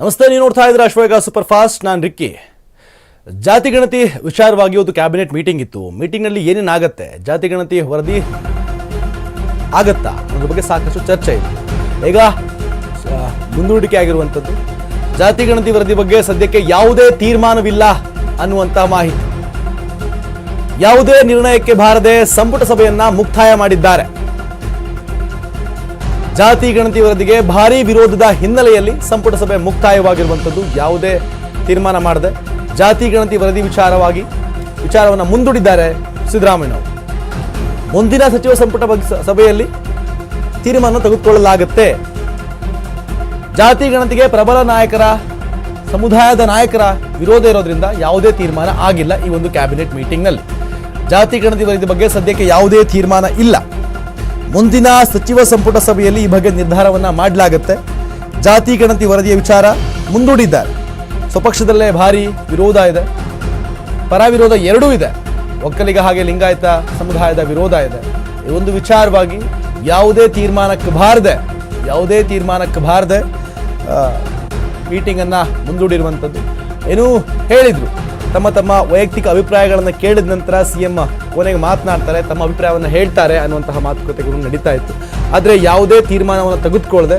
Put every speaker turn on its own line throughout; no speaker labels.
ನಮಸ್ತೆ ನೀವು ನೋಡ್ತಾ ಇದ್ರೆ ಅಶ್ವೇಗ ಸೂಪರ್ ಫಾಸ್ಟ್ ನಾನು ರಿಕ್ಕಿ. ಜಾತಿ ಗಣತಿ ವಿಚಾರವಾಗಿ ಒಂದು ಕ್ಯಾಬಿನೆಟ್ ಮೀಟಿಂಗ್ ಇತ್ತು. ಮೀಟಿಂಗ್ನಲ್ಲಿ ಏನೇನಾಗತ್ತೆ ಜಾತಿ ಗಣತಿ ವರದಿ ಆಗತ್ತಾ? ಅದ್ರ ಬಗ್ಗೆ ಸಾಕಷ್ಟು ಚರ್ಚೆ ಇತ್ತು. ಈಗ ಮುಂದೂಡಿಕೆ ಆಗಿರುವಂಥದ್ದು. ಜಾತಿ ಗಣತಿ ವರದಿ ಬಗ್ಗೆ ಸದ್ಯಕ್ಕೆ ಯಾವುದೇ ತೀರ್ಮಾನವಿಲ್ಲ ಅನ್ನುವಂಥ ಮಾಹಿತಿ. ಯಾವುದೇ ನಿರ್ಣಯಕ್ಕೆ ಬಾರದೆ ಸಂಪುಟ ಸಭೆಯನ್ನ ಮುಕ್ತಾಯ ಮಾಡಿದ್ದಾರೆ. ಜಾತಿ ಗಣತಿ ವರದಿಗೆ ಭಾರಿ ವಿರೋಧದ ಹಿನ್ನೆಲೆಯಲ್ಲಿ ಸಂಪುಟ ಸಭೆ ಮುಕ್ತಾಯವಾಗಿರುವಂಥದ್ದು ಯಾವುದೇ ತೀರ್ಮಾನ ಮಾಡದೆ ಜಾತಿ ಗಣತಿ ವರದಿ ವಿಚಾರವಾಗಿ ವಿಚಾರವನ್ನು ಮುಂದೂಡಿದ್ದಾರೆ ಸಿದ್ದರಾಮಯ್ಯ ಮುಂದಿನ ಸಚಿವ ಸಂಪುಟ ಸಭೆಯಲ್ಲಿ ತೀರ್ಮಾನ ತೆಗೆದುಕೊಳ್ಳಲಾಗುತ್ತೆ. ಜಾತಿ ಗಣತಿಗೆ ಪ್ರಬಲ ನಾಯಕರ, ಸಮುದಾಯದ ನಾಯಕರ ವಿರೋಧ ಇರೋದ್ರಿಂದ ಯಾವುದೇ ತೀರ್ಮಾನ ಆಗಿಲ್ಲ ಈ ಒಂದು ಕ್ಯಾಬಿನೆಟ್ ಮೀಟಿಂಗ್ನಲ್ಲಿ. ಜಾತಿ ಗಣತಿ ವರದಿ ಬಗ್ಗೆ ಸದ್ಯಕ್ಕೆ ಯಾವುದೇ ತೀರ್ಮಾನ ಇಲ್ಲ. ಮುಂದಿನ ಸಚಿವ ಸಂಪುಟ ಸಭೆಯಲ್ಲಿ ಈ ಬಗ್ಗೆ ನಿರ್ಧಾರವನ್ನು ಮಾಡಲಾಗುತ್ತೆ. ಜಾತಿ, ಗಣತಿ, ವರದಿಯ ವಿಚಾರ ಮುಂದೂಡಿದ್ದಾರೆ. ಸ್ವಪಕ್ಷದಲ್ಲೇ ಭಾರಿ ವಿರೋಧ ಇದೆ. ಪರ ವಿರೋಧ ಎರಡೂ ಇದೆ. ಒಕ್ಕಲಿಗ ಹಾಗೆ ಲಿಂಗಾಯತ ಸಮುದಾಯದ ವಿರೋಧ ಇದೆ. ಈ ಒಂದು ವಿಚಾರವಾಗಿ ಯಾವುದೇ ತೀರ್ಮಾನಕ್ಕೆ ಬಾರದೆ, ಯಾವುದೇ ತೀರ್ಮಾನಕ್ಕೆ ಬಾರದೆ ಮೀಟಿಂಗನ್ನು ಮುಂದೂಡಿರುವಂಥದ್ದು. ಏನೂ ಹೇಳಿದರು. ತಮ್ಮ ತಮ್ಮ ವೈಯಕ್ತಿಕ ಅಭಿಪ್ರಾಯಗಳನ್ನು ಕೇಳಿದ ನಂತರ ಸಿ ಎಂ ಕೊನೆಗೆ ಮಾತನಾಡ್ತಾರೆ, ತಮ್ಮ ಅಭಿಪ್ರಾಯವನ್ನು ಹೇಳ್ತಾರೆ ಅನ್ನುವಂತಹ ಮಾತುಕತೆಗಳು ನಡೀತಾ ಇತ್ತು. ಆದರೆ ಯಾವುದೇ ತೀರ್ಮಾನವನ್ನು ತೆಗೆದುಕೊಳ್ಳದೆ,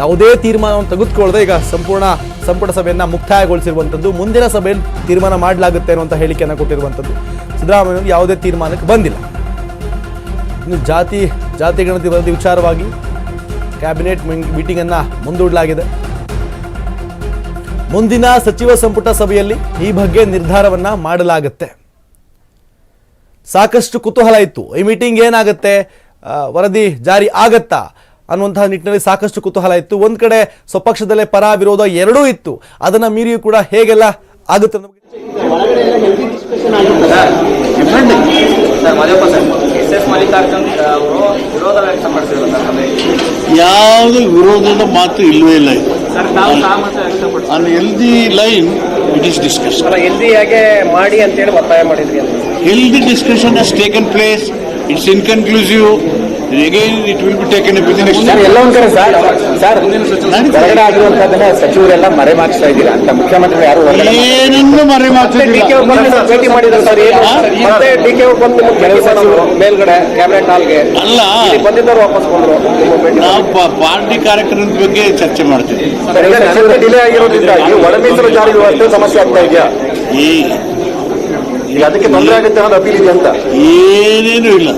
ಯಾವುದೇ ತೀರ್ಮಾನವನ್ನು ತೆಗೆದುಕೊಳ್ಳದೆ ಈಗ ಸಂಪೂರ್ಣ ಸಂಪುಟ ಸಭೆಯನ್ನು ಮುಕ್ತಾಯಗೊಳಿಸಿರುವಂಥದ್ದು, ಮುಂದಿನ ಸಭೆಯಲ್ಲಿ ತೀರ್ಮಾನ ಮಾಡಲಾಗುತ್ತೆ ಅನ್ನುವಂಥ ಹೇಳಿಕೆಯನ್ನು ಕೊಟ್ಟಿರುವಂಥದ್ದು. ಸಿದ್ದರಾಮಯ್ಯ ಯಾವುದೇ ತೀರ್ಮಾನಕ್ಕೆ ಬಂದಿಲ್ಲ. ಇನ್ನು ಜಾತಿ ಜಾತಿ ಗಣತಿ ವರದಿ ವಿಚಾರವಾಗಿ ಕ್ಯಾಬಿನೆಟ್ ಮೀಟಿಂಗನ್ನು ಮುಂದೂಡಲಾಗಿದೆ. ಮುಂದಿನ ಸಚಿವ ಸಂಪುಟ ಸಭೆಯಲ್ಲಿ ಈ ಬಗ್ಗೆ ನಿರ್ಧಾರವನ್ನ ಮಾಡಲಾಗುತ್ತೆ. ಸಾಕಷ್ಟು ಕುತೂಹಲ ಇತ್ತು. ಈ ಮೀಟಿಂಗ್ ಏನಾಗುತ್ತೆ? ವರದಿ ಜಾರಿ ಆಗತ್ತಾ? ಅನ್ನುವಂತಹ ನಿಟ್ಟಿನಲ್ಲಿ ಸಾಕಷ್ಟು ಕುತೂಹಲ ಇತ್ತು. ಒಂದು ಕಡೆ ಸ್ವಪಕ್ಷದಲ್ಲೇ ಪರ ವಿರೋಧ ಎರಡೂ ಇತ್ತು. ಅದನ್ನ ಮೀರಿಯೂ ಕೂಡ ಹೇಗೆಲ್ಲ ಆಗುತ್ತೆ.
ಸರ್ ಮದುವೆ ಸರ್ ಎಸ್ ಎಸ್ ಮಲ್ಲಿಕಾರ್ಜುನ್ ಅವರು ವಿರೋಧ ವ್ಯಕ್ತಪಡಿಸಿದ್ರು ಸರ್ ಸಭೆಯಲ್ಲಿ
ಯಾವುದು ವಿರೋಧದ ಮಾತು ಇಲ್ಲವೇ ಇಲ್ಲ ಇದು.
ಸರ್ ತಾವು ಸಹಮತ
on healthy line it is discuss
ಎಲ್ದಿಯಾಗೆ ಮಾಡಿ ಅಂತೇಳಿ ಒತ್ತಾಯ ಮಾಡಿದ್ರಿ ಅಂತ.
Healthy discussion has taken place it's inconclusive again it will be taken up in next
ಎಲ್ಲ ಒಂದ್ ಕಡೆ ಸರ್ ಸರ್ ಹೊರಗಡೆ ಆಗಿರುವಂತದನ್ನ ಸಚಿವರೆಲ್ಲ ಮರೆಮಾಚ್ತಾ ಇದ್ದೀರಾ ಅಂತ ಮುಖ್ಯಮಂತ್ರಿ ಯಾರು
ಏನನ್ನು ಮರೆ
ಭೇಟಿ ಮಾಡಿದ್ರು ಸರ್ ಡಿ ಕೆ ಬಂದು ಕೆಲವು ಸಚಿವರು ಮೇಲ್ಗಡೆ ಕ್ಯಾಬಿನೆಟ್ ಹಾಲ್ಗೆ
ಅಲ್ಲ.
ಇಲ್ಲಿ ಬಂದಿದ್ದವರು ವಾಪಸ್ ಬಂದ್ರು.
ನಾವು ಪಾರ್ಟಿ ಕಾರ್ಯಕ್ರಮದ ಬಗ್ಗೆ ಚರ್ಚೆ ಮಾಡ್ತೀವಿ.
ಡಿಲೇ ಆಗಿರೋದ್ರಿಂದ ಈ ಒಳಮೀಸಲು ಜಾರಿ ವ್ಯವಸ್ಥೆ ಸಮಸ್ಯೆ ಆಗ್ತಾ ಇದೆಯಾ?
ಈ
ಈಗ ಅದಕ್ಕೆ ತೊಂದರೆ ಆಗುತ್ತೆ ಅನ್ನೋದು ಅಪೀಲ್ ಇದೆ ಅಂತ.
ಏನೇನು ಇಲ್ಲ.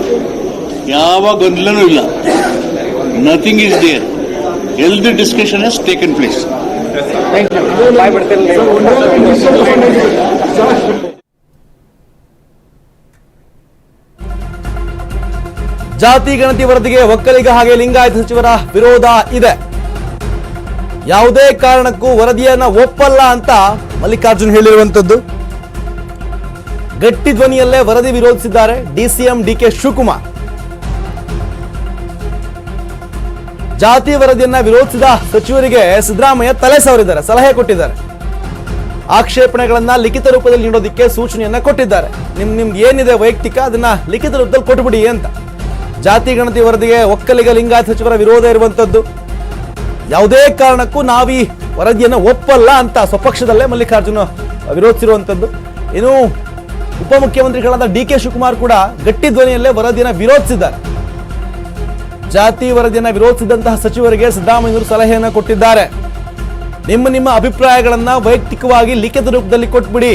ಯಾವ ಗೊಂದಲನೂ ಇಲ್ಲ. Nothing is there healthy discussion has taken place
ಜಾತಿ ಗಣತಿ ವರದಿಗೆ ಒಕ್ಕಲಿಗ ಹಾಗೆ ಲಿಂಗಾಯತ ಸಚಿವರ ವಿರೋಧ ಇದೆ. ಯಾವುದೇ ಕಾರಣಕ್ಕೂ ವರದಿಯನ್ನ ಒಪ್ಪಲ್ಲ ಅಂತ ಮಲ್ಲಿಕಾರ್ಜುನ್ ಹೇಳಿರುವಂತದ್ದು. ಗಟ್ಟಿ ಧ್ವನಿಯಲ್ಲೇ ವರದಿ ವಿರೋಧಿಸಿದ್ದಾರೆ ಡಿಸಿಎಂ ಡಿಕೆ ಶಿವಕುಮಾರ್. ಜಾತಿ ವರದಿಯನ್ನ ವಿರೋಧಿಸಿದ ಸಚಿವರಿಗೆ ಸಿದ್ದರಾಮಯ್ಯ ತಲೆ ಸವರಿದ್ದಾರೆ, ಸಲಹೆ ಕೊಟ್ಟಿದ್ದಾರೆ. ಆಕ್ಷೇಪಣೆಗಳನ್ನ ಲಿಖಿತ ರೂಪದಲ್ಲಿ ನೀಡೋದಕ್ಕೆ ಸೂಚನೆಯನ್ನ ಕೊಟ್ಟಿದ್ದಾರೆ. ನಿಮ್ ನಿಮ್ಗೆ ಏನಿದೆ ವೈಯಕ್ತಿಕ, ಅದನ್ನ ಲಿಖಿತ ರೂಪದಲ್ಲಿ ಕೊಟ್ಬಿಡಿ ಅಂತ. ಜಾತಿ ಗಣತಿ ವರದಿಗೆ ಒಕ್ಕಲಿಗ ಲಿಂಗಾಯತ ಸಚಿವರ ವಿರೋಧ ಇರುವಂತದ್ದು. ಯಾವುದೇ ಕಾರಣಕ್ಕೂ ನಾವೀ ವರದಿಯನ್ನು ಒಪ್ಪಲ್ಲ ಅಂತ ಸ್ವಪಕ್ಷದಲ್ಲೇ ಮಲ್ಲಿಕಾರ್ಜುನ ವಿರೋಧಿಸಿರುವಂಥದ್ದು ಇನ್ನು ಉಪಮುಖ್ಯಮಂತ್ರಿಗಳಾದ ಡಿ ಕೆ ಶಿವಕುಮಾರ್ ಕೂಡ ಗಟ್ಟಿ ಧ್ವನಿಯಲ್ಲೇ ವರದಿಯನ್ನು ವಿರೋಧಿಸಿದ್ದಾರೆ. ಜಾತಿ ವರದಿಯನ್ನು ವಿರೋಧಿಸಿದಂತಹ ಸಚಿವರಿಗೆ ಸಿದ್ದರಾಮಯ್ಯವರು ಸಲಹೆಯನ್ನು ಕೊಟ್ಟಿದ್ದಾರೆ. ನಿಮ್ಮ ನಿಮ್ಮ ಅಭಿಪ್ರಾಯಗಳನ್ನ ವೈಯಕ್ತಿಕವಾಗಿ ಲಿಖಿತ ರೂಪದಲ್ಲಿ ಕೊಟ್ಬಿಡಿ.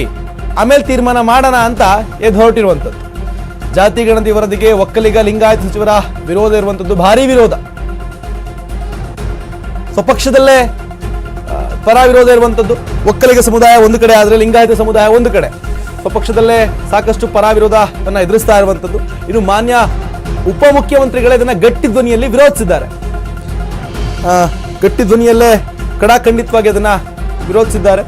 ಆಮೇಲೆ ತೀರ್ಮಾನ ಮಾಡೋಣ ಅಂತ ಎದ್ದು ಹೊರಟಿರುವಂಥದ್ದು ಜಾತಿ ಗಣತಿ ವರದಿಗೆ ಒಕ್ಕಲಿಗ ಲಿಂಗಾಯತ ಸಚಿವರ ವಿರೋಧ ಇರುವಂಥದ್ದು ಭಾರಿ ವಿರೋಧ. ಸ್ವಪಕ್ಷದಲ್ಲೇ ಪರ ವಿರೋಧ ಇರುವಂಥದ್ದು ಒಕ್ಕಲಿಗ ಸಮುದಾಯ ಒಂದು ಕಡೆ ಆದರೆ ಲಿಂಗಾಯತ ಸಮುದಾಯ ಒಂದು ಕಡೆ. ಸ್ವಪಕ್ಷದಲ್ಲೇ ಸಾಕಷ್ಟು ಪರ ತನ್ನ ಎದುರಿಸ್ತಾ ಇರುವಂಥದ್ದು. ಇನ್ನು ಮಾನ್ಯ ಉಪಮುಖ್ಯಮಂತ್ರಿಗಳೇ ಇದನ್ನ ಗಟ್ಟಿ ಧ್ವನಿಯಲ್ಲಿ ವಿರೋಧಿಸಿದ್ದಾರೆ. ಗಟ್ಟಿ ಧ್ವನಿಯಲ್ಲೇ ಕಡಾಖಂಡಿತವಾಗಿ ಅದನ್ನ ವಿರೋಧಿಸಿದ್ದಾರೆ.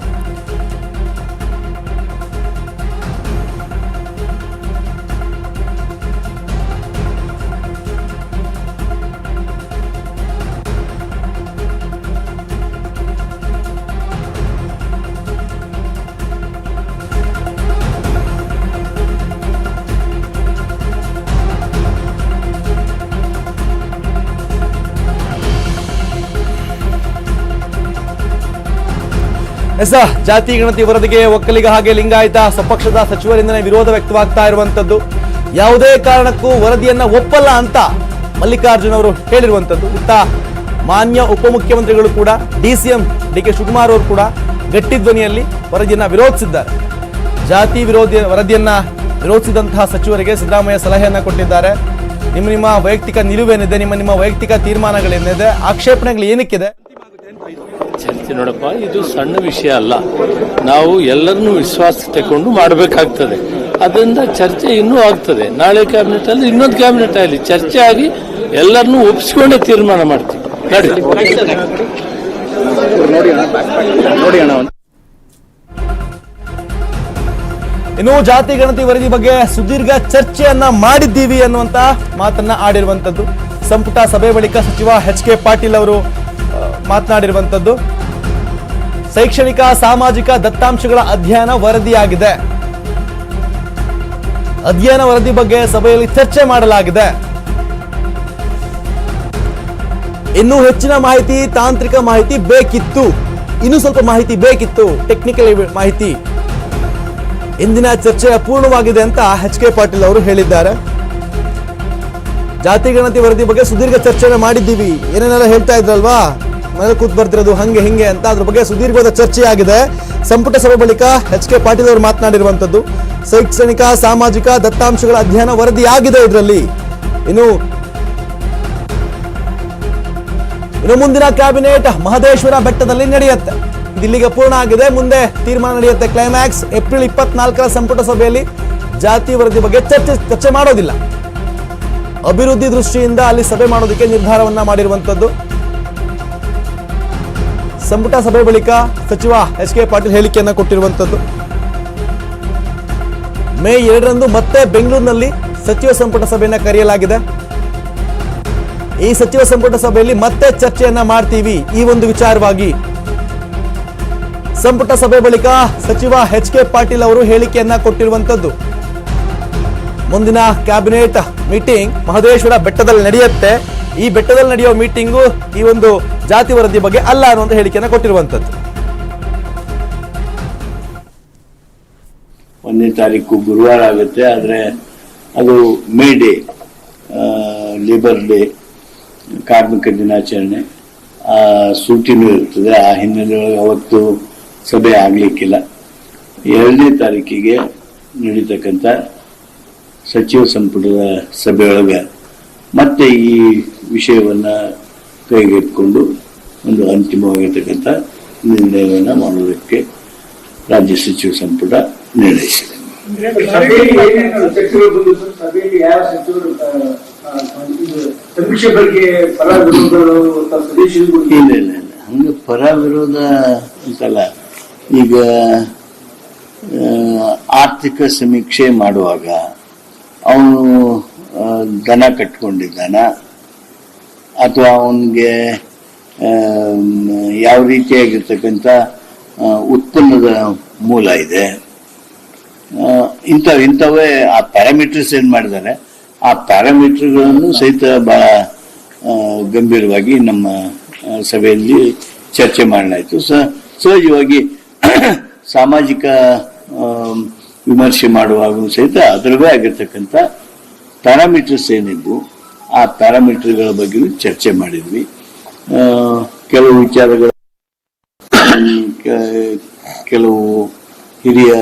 ಎಸ ಜಾತಿ, ಗಣತಿ, ವರದಿಗೆ ಒಕ್ಕಲಿಗ ಹಾಗೆ ಲಿಂಗಾಯತ ಸ್ವಪಕ್ಷದ ಸಚಿವರಿಂದಲೇ ವಿರೋಧ ವ್ಯಕ್ತವಾಗ್ತಾ ಇರುವಂತದ್ದು ಯಾವುದೇ ಕಾರಣಕ್ಕೂ ವರದಿಯನ್ನ ಒಪ್ಪಲ್ಲ ಅಂತ ಮಲ್ಲಿಕಾರ್ಜುನ್ ಅವರು ಹೇಳಿರುವಂತದ್ದು ಇತ್ತ ಮಾನ್ಯ ಉಪಮುಖ್ಯಮಂತ್ರಿಗಳು ಕೂಡ ಡಿಸಿಎಂ ಡಿ ಕೆ ಶಿವಕುಮಾರ್ ಅವರು ಕೂಡ ಗಟ್ಟಿ ಧ್ವನಿಯಲ್ಲಿ ವರದಿಯನ್ನ ವಿರೋಧಿಸಿದ್ದಾರೆ. ಜಾತಿ ವಿರೋಧಿ, ವರದಿಯನ್ನ ವಿರೋಧಿಸಿದಂತಹ ಸಚಿವರಿಗೆ ಸಿದ್ದರಾಮಯ್ಯ ಸಲಹೆಯನ್ನ ಕೊಟ್ಟಿದ್ದಾರೆ. ನಿಮ್ಮ ನಿಮ್ಮ ವೈಯಕ್ತಿಕ ನಿಲುವೇನಿದೆ, ನಿಮ್ಮ ನಿಮ್ಮ ವೈಯಕ್ತಿಕ ತೀರ್ಮಾನಗಳೇನಿದೆ, ಆಕ್ಷೇಪಣೆಗಳು ಏನಕ್ಕಿದೆ?
ಚರ್ಚೆ ನೋಡಪ್ಪ, ಇದು ಸಣ್ಣ ವಿಷಯ ಅಲ್ಲ. ನಾವು ಎಲ್ಲರನ್ನೂ ವಿಶ್ವಾಸ ತಗೊಂಡು ಮಾಡಬೇಕಾಗ್ತದೆ. ಅದರಿಂದ ಚರ್ಚೆ ಇನ್ನೂ ಆಗ್ತದೆ. ನಾಳೆ ಕ್ಯಾಬಿನೆಟ್ ಅಲ್ಲಿ ಇನ್ನೊಂದು ಕ್ಯಾಬಿನೆಟ್ ಆಗಲಿ. ಚರ್ಚೆ ಆಗಿ ಎಲ್ಲರನ್ನೂ ಒಪ್ಪಿಸ್ಕೊಂಡೇ ತೀರ್ಮಾನ ಮಾಡ್ತೀವಿ. ನಡಿ.
ಇನ್ನು ಜಾತಿ, ಗಣತಿ, ವರದಿ ಬಗ್ಗೆ ಸುದೀರ್ಘ ಚರ್ಚೆಯನ್ನ ಮಾಡಿದ್ದೀವಿ ಅನ್ನುವಂತ ಮಾತನ್ನ ಆಡಿರುವಂತದ್ದು. ಸಂಪುಟ ಸಭೆ ಬಳಿಕ ಸಚಿವ ಎಚ್ ಕೆ ಪಾಟೀಲ್ ಅವರು ಮಾತನಾಡಿರುವಂತದ್ದು. ಶೈಕ್ಷಣಿಕ, ಸಾಮಾಜಿಕ ದತ್ತಾಂಶಗಳ ಅಧ್ಯಯನ ವರದಿಯಾಗಿದೆ. ಅಧ್ಯಯನ ವರದಿ ಬಗ್ಗೆ ಸಭೆಯಲ್ಲಿ ಚರ್ಚೆ ಮಾಡಲಾಗಿದೆ. ಇನ್ನೂ ಹೆಚ್ಚಿನ ಮಾಹಿತಿ, ತಾಂತ್ರಿಕ ಮಾಹಿತಿ ಬೇಕಿತ್ತು. ಇನ್ನೂ ಸ್ವಲ್ಪ ಮಾಹಿತಿ ಬೇಕಿತ್ತು ಟೆಕ್ನಿಕಲ್ ಮಾಹಿತಿ. ಇಂದಿನ ಚರ್ಚೆ ಅಪೂರ್ಣವಾಗಿದೆ ಅಂತ ಎಚ್ ಕೆ ಪಾಟೀಲ್ ಅವರು ಹೇಳಿದ್ದಾರೆ. ಜಾತಿ ಗಣತಿ ವರದಿ ಬಗ್ಗೆ ಸುದೀರ್ಘ ಚರ್ಚೆ ಮಾಡಿದ್ದೀವಿ. ಏನೇನೆಲ್ಲ ಹೇಳ್ತಾ ಇದ್ರಲ್ವಾ? ಮನೇಲಿ ಕೂತ್ ಬರ್ತಿರೋದು ಹಂಗೆ, ಹಿಂಗೆ ಅಂತ ಅದ್ರ ಬಗ್ಗೆ ಸುದೀರ್ಘವಾದ ಚರ್ಚೆ ಆಗಿದೆ ಸಂಪುಟ ಸಭೆ ಬಳಿಕ ಎಚ್ ಕೆ ಪಾಟೀಲ್ ಅವರು ಮಾತನಾಡಿರುವಂತದ್ದು ಶೈಕ್ಷಣಿಕ, ಸಾಮಾಜಿಕ, ದತ್ತಾಂಶಗಳ ಅಧ್ಯಯನ ವರದಿ ಆಗಿದೆ ಇದರಲ್ಲಿ. ಇನ್ನು ಇನ್ನು ಮುಂದಿನ ಕ್ಯಾಬಿನೆಟ್ ಮಹದೇಶ್ವರ ಬೆಟ್ಟದಲ್ಲಿ ನಡೆಯುತ್ತೆ. ಇಲ್ಲಿಗೆ ಪೂರ್ಣ ಆಗಿದೆ. ಮುಂದೆ ತೀರ್ಮಾನ ನಡೆಯುತ್ತೆ ಕ್ಲೈಮ್ಯಾಕ್ಸ್ ಏಪ್ರಿಲ್ ಇಪ್ಪತ್ನಾಲ್ಕರ ಸಂಪುಟ ಸಭೆಯಲ್ಲಿ ಜಾತಿ ವರದಿ ಬಗ್ಗೆ ಚರ್ಚೆ ಚರ್ಚೆ ಮಾಡೋದಿಲ್ಲ. ಅಭಿವೃದ್ಧಿ ದೃಷ್ಟಿಯಿಂದ ಅಲ್ಲಿ ಸಭೆ ಮಾಡೋದಕ್ಕೆ ನಿರ್ಧಾರವನ್ನ ಮಾಡಿರುವಂತದ್ದು ಸಂಪುಟ ಸಭೆ ಬಳಿಕ ಸಚಿವ ಎಚ್ ಕೆ ಪಾಟೀಲ್ ಹೇಳಿಕೆಯನ್ನ ಕೊಟ್ಟಿರುವಂತದ್ದು. ಮೇ ಎರಡರಂದು ಮತ್ತೆ ಬೆಂಗಳೂರಿನಲ್ಲಿ ಸಚಿವ ಸಂಪುಟ ಸಭೆಯನ್ನ ಕರೆಯಲಾಗಿದೆ. ಈ ಸಚಿವ ಸಂಪುಟ ಸಭೆಯಲ್ಲಿ ಮತ್ತೆ ಚರ್ಚೆಯನ್ನ ಮಾಡ್ತೀವಿ ಈ ಒಂದು ವಿಚಾರವಾಗಿ. ಸಂಪುಟ ಸಭೆ ಬಳಿಕ ಸಚಿವ ಎಚ್ ಕೆ ಪಾಟೀಲ್ ಅವರು ಹೇಳಿಕೆಯನ್ನ ಕೊಟ್ಟಿರುವಂತದ್ದು. ಮುಂದಿನ ಕ್ಯಾಬಿನೆಟ್ ಮೀಟಿಂಗ್ ಮಹದೇಶ್ವರ ಬೆಟ್ಟದಲ್ಲಿ ನಡೆಯುತ್ತೆ. ಈ ಬೆಟ್ಟದಲ್ಲಿ ನಡೆಯುವ ಮೀಟಿಂಗು ಈ ಒಂದು ಜಾತಿ ವರದಿ ಬಗ್ಗೆ ಅಲ್ಲ ಅನ್ನುವಂತ ಹೇಳಿಕೆಯನ್ನು ಕೊಟ್ಟಿರುವಂತದ್ದು.
ಒಂದನೇ ತಾರೀಕು ಗುರುವಾರ ಆಗುತ್ತೆ, ಆದರೆ ಅದು ಮೇ ಡೇ ಲೇಬರ್ ಡೇ ಕಾರ್ಮಿಕ ದಿನಾಚರಣೆ. ಆ, ಸೂಟಿನೂ ಇರ್ತದೆ, ಆ ಹಿನ್ನೆಲೆಯೊಳಗೆ ಅವತ್ತು ಸಭೆ ಆಗಲಿಕ್ಕಿಲ್ಲ. ಎರಡನೇ ತಾರೀಕಿಗೆ ನಡೀತಕ್ಕಂಥ ಸಚಿವ ಸಂಪುಟದ ಸಭೆಯೊಳಗೆ ಮತ್ತೆ ಈ ವಿಷಯವನ್ನು ಕೈಗೆತ್ತಿಕೊಂಡು ಒಂದು ಅಂತಿಮವಾಗಿರ್ತಕ್ಕಂಥ ನಿರ್ಣಯವನ್ನು ಮಾಡೋದಕ್ಕೆ ರಾಜ್ಯ ಸಚಿವ ಸಂಪುಟ ನಿರ್ಣಯಿಸಿದೆ. ಇಲ್ಲ ಇಲ್ಲ ಹಂಗೆ ಪರ ವಿರೋಧ ಅಂತಲ್ಲ. ಈಗ ಆರ್ಥಿಕ ಸಮೀಕ್ಷೆ ಮಾಡುವಾಗ ಅವನು ದನ ಕಟ್ಕೊಂಡಿದ್ದಾನ. ಅಥವಾ ಅವನಿಗೆ ಯಾವ ರೀತಿಯಾಗಿರ್ತಕ್ಕಂಥ ಉತ್ಪನ್ನದ ಮೂಲ ಇದೆ. ಇಂಥವ್ ಇಂಥವು ಆ ಪ್ಯಾರಾಮೀಟರ್ಸ್ ಏನು ಮಾಡಿದ್ದಾರೆ, ಆ ಪ್ಯಾರಾಮೀಟರ್ಗಳನ್ನು ಸಹಿತ ಬಹಳ ಗಂಭೀರವಾಗಿ ನಮ್ಮ ಸಭೆಯಲ್ಲಿ ಚರ್ಚೆ ಮಾಡಲಾಯಿತು. ಸಹಜವಾಗಿ, ಸಾಮಾಜಿಕ ವಿಮರ್ಶೆ ಮಾಡುವಾಗಲೂ ಸಹಿತ ಅದರದೇ ಆಗಿರ್ತಕ್ಕಂಥ ಪ್ಯಾರಾಮೀಟರ್ಸ್ ಏನಿದ್ವು, ಆ ಪ್ಯಾರಾಮೀಟರ್ಗಳ ಬಗ್ಗೆಯೂ ಚರ್ಚೆ ಮಾಡಿದ್ವಿ. ಕೆಲವು ವಿಚಾರಗಳು ಕೆಲವು ಹಿರಿಯ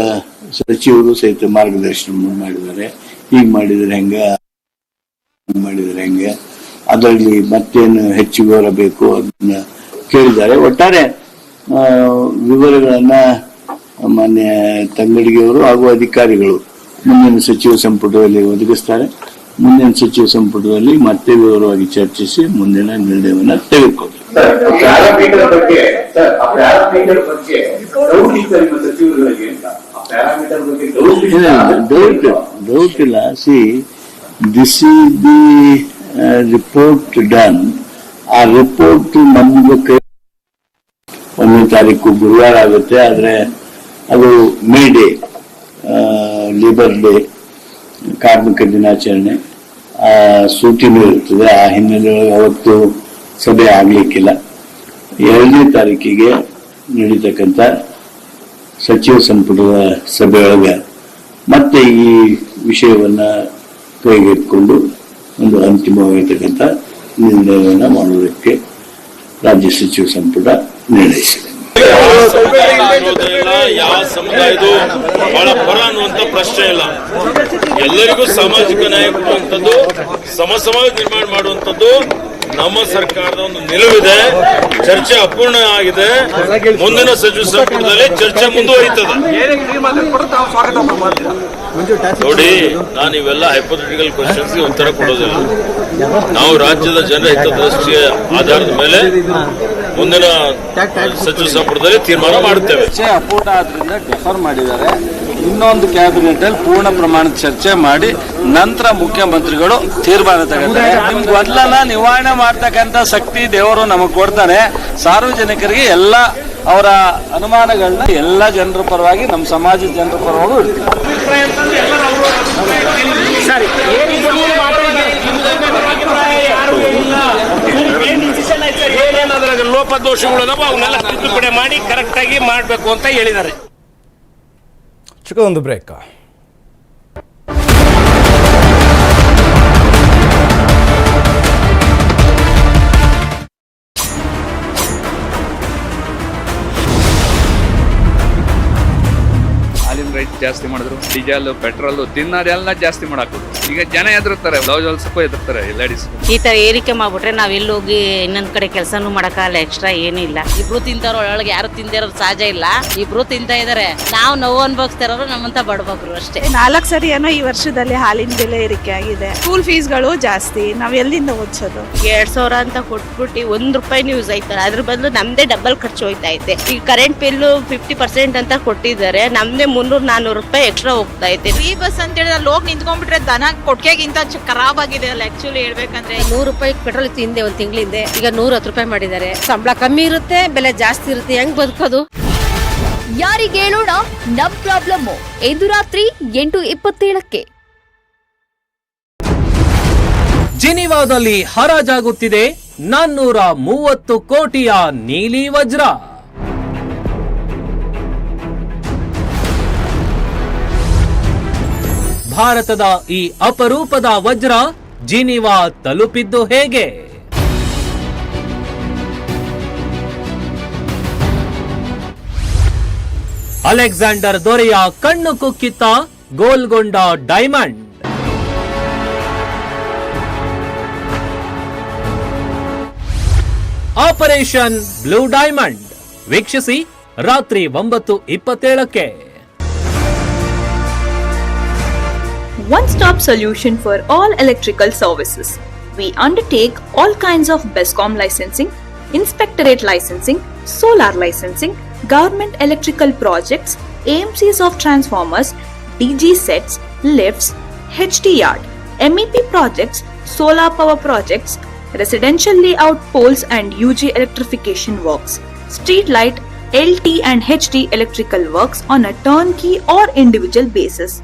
ಸಚಿವರು ಸಹಿತ ಮಾರ್ಗದರ್ಶನ ಮಾಡಿದ್ದಾರೆ. ಹೀಗೆ ಮಾಡಿದರೆ ಹೆಂಗೆ? ಮಾಡಿದರೆ ಹೆಂಗೆ? ಅದರಲ್ಲಿ ಮತ್ತೇನು ಹೆಚ್ಚು ವಿವರ ಬೇಕು? ಅದನ್ನ ಕೇಳಿದ್ದಾರೆ. ಒಟ್ಟಾರೆ ವಿವರಗಳನ್ನ ಮಾನ್ಯ ತಂಗಡಿಗೆಯವರು ಹಾಗೂ ಅಧಿಕಾರಿಗಳು ಮುಂದಿನ ಸಚಿವ ಸಂಪುಟದಲ್ಲಿ ಒದಗಿಸ್ತಾರೆ. ಮುಂದಿನ ಸಚಿವ ಸಂಪುಟದಲ್ಲಿ ಮತ್ತೆ ವಿವರವಾಗಿ ಚರ್ಚಿಸಿ ಮುಂದಿನ ನಿರ್ಣಯವನ್ನು
ತೆಗೆದುಕೊಳ್ಳಿ. ಡೌಟ್
ಇಲ್ಲ see this is the report done ಆ ರಿಪೋರ್ಟ್ ನಮ್ಗೆ ಕೈ ಒಂದನೇ ತಾರೀಕು ಗುರುವಾರ ಆಗುತ್ತೆ ಆದರೆ ಅದು ಮೇ ಡೇ ಲೇಬರ್ ಡೇ ಕಾರ್ಮಿಕ ದಿನಾಚರಣೆ. ಆ ಸೂಟಿನೂ ಇರ್ತದೆ ಆ ಹಿನ್ನೆಲೆಯೊಳಗೆ ಅವತ್ತು ಸಭೆ ಆಗಲಿಕ್ಕಿಲ್ಲ. ಎರಡನೇ ತಾರೀಕಿಗೆ ನಡೀತಕ್ಕಂಥ ಸಚಿವ ಸಂಪುಟದ ಸಭೆಯೊಳಗೆ ಮತ್ತೆ ಈ ವಿಷಯವನ್ನು ಕೈಗೆತ್ತಿಕೊಂಡು ಒಂದು ಅಂತಿಮವಾಗಿರ್ತಕ್ಕಂಥ ನಿರ್ಣಯವನ್ನು ಮಾಡುವುದಕ್ಕೆ ರಾಜ್ಯ ಸಚಿವ ಸಂಪುಟ ನಿರ್ಣಯಿಸಿದೆ.
ಯಾವ ಸಮುದಾಯದು ಬಹಳ ಪರ ಅನ್ನುವಂತ ಪ್ರಶ್ನೆ ಇಲ್ಲ. ಎಲ್ಲರಿಗೂ ಸಾಮಾಜಿಕ ನ್ಯಾಯ ಕೊಡುವಂಥದ್ದು, ಸಮ ಸಮಾಜ ನಿರ್ಮಾಣ ಮಾಡುವಂಥದ್ದು ನಮ್ಮ ಸರ್ಕಾರದ ಒಂದು ನಿಲುವಿದೆ. ಚರ್ಚೆ ಅಪೂರ್ಣ ಆಗಿದೆ. ಮುಂದಿನ ಸಚಿವ ಸಂಪುಟದಲ್ಲಿ ಚರ್ಚೆ ಮುಂದುವರಿತದೆ. ನೋಡಿ, ನಾನು ಇವೆಲ್ಲ ಹೈಪೋಥೆಟಿಕಲ್ ಕ್ವಶನ್ಸ್ ಉತ್ತರ ಕೊಡೋದಿಲ್ಲ. ನಾವು ರಾಜ್ಯದ ಜನರ ಹಿತದೃಷ್ಟಿಯ ಆಧಾರದ ಮೇಲೆ ಮುಂದಿನ ಸಚಿವ ಸಂಪುಟದಲ್ಲಿ ತೀರ್ಮಾನ ಮಾಡುತ್ತೇವೆ.
ಅಪೂರ್ಣ ಆದ್ರಿಂದ ಡಿಫರ್ ಮಾಡಿದ್ದಾರೆ. ಇನ್ನೊಂದು ಕ್ಯಾಬಿನೆಟ್ ಅಲ್ಲಿ ಪೂರ್ಣ ಪ್ರಮಾಣದ ಚರ್ಚೆ ಮಾಡಿ ನಂತರ ಮುಖ್ಯಮಂತ್ರಿಗಳು ತೀರ್ಮಾನ ತಗೊಳ್ತಾರೆ ನಿಮ್ ಗೊದ್ಲನ ನಿವಾರಣೆ ಮಾಡ್ತಕ್ಕಂತ ಶಕ್ತಿ ದೇವರು ನಮಗೆ ಕೊಡ್ತಾನೆ. ಸಾರ್ವಜನಿಕರಿಗೆ ಎಲ್ಲ ಅವರ ಅನುಮಾನಗಳನ್ನ ಎಲ್ಲ ಜನರ ಪರವಾಗಿ, ನಮ್ಮ ಸಮಾಜದ ಜನರ ಪರವಾಗಿ ಇಡ್ತೀವಿ.
ಲೋಪದೋಷಗಳು ಅವನ್ನೆಲ್ಲ ತಿದ್ದುಪಡಿ ಮಾಡಿ ಕರೆಕ್ಟ್ ಆಗಿ ಮಾಡಬೇಕು ಅಂತ ಹೇಳಿದ್ದಾರೆ.
ಚಿಕ್ಕದೊಂದು ಬ್ರೇಕ್
ಜಾಸ್ತಿ ಮಾಡಿದ್ರು. ಡೀಸೆಲ್ ಪೆಟ್ರೋಲ್ ತಿನ್ನೋದೆಲ್ಲ ಜಾಸ್ತಿ ಮಾಡಾಕೋದು. ಈಗ ಜನ ಎದುರ್ತಾರೆ ಬ್ಲೌಸ್ ಹೊಲ್ಸಕ್ಕೂ ಎದುರ್ತಾರೆ ಲೇಡೀಸ್
ಈ ತರ ಏರಿಕೆ ಮಾಡ್ಬಿಟ್ರೆ ನಾವ್ ಎಲ್ಲಿ ಹೋಗಿ ಇನ್ನೊಂದ್ ಕಡೆ ಕೆಲಸನೂ ಮಾಡಕ್ಕಾಗಲ್ಲ ಎಕ್ಸ್ಟ್ರಾ ಏನೂ ಇಲ್ಲ. ಇಬ್ರು ತಿಂತಾರೋ ಒಳಗೆ ಯಾರು ತಿಂದಿರೋದು ಸಹಜ ಇಲ್ಲ. ಇಬ್ರು ತಿಂತಾ ಇದಾರೆ. ನಾವು ನೋವು ಅನ್ಭವಿಸ್ತಾ ಇರೋರು ನಮ್ಮಂತ ಬಡಬಗ್ರು ಅಷ್ಟೇ.
ನಾಲ್ಕು ಸರಿ ಏನೋ ಈ ವರ್ಷದಲ್ಲಿ ಹಾಲಿನ ಬೆಲೆ ಏರಿಕೆ ಆಗಿದೆ. ಸ್ಕೂಲ್ ಫೀಸ್ಗಳು ಜಾಸ್ತಿ. ನಾವ್ ಎಲ್ಲಿಂದ ಓದ್ಸೋದು?
ಎರಡ್ ಸಾವಿರ ಅಂತ ಕೊಟ್ಬಿಟ್ಟು ಒಂದ್ ರೂಪಾಯಿ ಯೂಸ್ ಆಯ್ತಾರೆ ಅದ್ರ ಬದಲು ನಮ್ದೇ ಡಬಲ್ ಖರ್ಚು ಹೋಯ್ತಾ ಐತೆ. ಈಗ ಕರೆಂಟ್ ಬಿಲ್ ಫಿಫ್ಟಿ ಪರ್ಸೆಂಟ್ ಅಂತ ಕೊಟ್ಟಿದ್ದಾರೆ. ನಮ್ದೇ ಮುನ್ನೂರ್ ನಾನೂರು ರೂಪಾಯಿ ಎಕ್ಸ್ಟ್ರಾ ಹೋಗ್ತಾ ಐತೆ
ಫ್ರೀ ಬಸ್ ಅಂತ ಹೇಳಿದ್ರೆ ಅಲ್ಲಿ ಹೋಗಿ ನಿಂತ್ಕೊಂಡ್ಬಿಟ್ರೆ ದನ ಕೊಟ್ಟಿಗೆಗಿಂತ ಖರಾಬ್ ಆಗಿದೆ ಅಲ್ಲ ಆಕ್ಚುಲಿ ಹೇಳ್ಬೇಕಂದ್ರೆ.
ನೂರು ರೂಪಾಯಿ ಪೆಟ್ರೋಲ್ ತಿಂದೆ ಒಂದು ತಿಂಗಳಿಂದೆ. ಈಗ ನೂರ ಹತ್ತು ರೂಪಾಯಿ ಮಾಡಿದ್ದಾರೆ. ಸಂಬಳ ಕಮ್ಮಿ ಇರುತ್ತೆ ಬೆಲೆ ಜಾಸ್ತಿ ಇರುತ್ತೆ. ಹೆಂಗ್ ಬದುಕೋದು?
ಯಾರಿಗೆ ಹೇಳೋಣ ನಮ್ ಪ್ರಾಬ್ಲಮ್ ಇಂದು ರಾತ್ರಿ ಎಂಟು ಇಪ್ಪತ್ತೇಳಕ್ಕೆ.
ಜಿನಿವಾದಲ್ಲಿ ಹರಾಜಾಗುತ್ತಿದೆ ನಾನ್ನೂರ ಮೂವತ್ತು ಕೋಟಿಯ ನೀಲಿ ವಜ್ರ. ಭಾರತದ ಈ ಅಪರೂಪದ ವಜ್ರ ಜಿನಿವಾ ತಲುಪಿದ್ದು ಹೇಗೆ? ಅಲೆಕ್ಸಾಂಡರ್ ದೊರೆಯ ಕಣ್ಣು ಕುಕ್ಕಿತ್ತ Golconda diamond. Operation blue diamond. ವೀಕ್ಷಿಸಿ ರಾತ್ರಿ ಒಂಬತ್ತು ಇಪ್ಪತ್ತೇಳಕ್ಕೆ.
One stop solution for all electrical services. We undertake all kinds of BESCOM licensing, inspectorate licensing, solar licensing, government electrical projects, AMCs of transformers, DG sets, lifts, HT yard, MEP projects, solar power projects, residential layout poles and UG electrification works, street light, LT and HT electrical works on a turnkey or individual basis.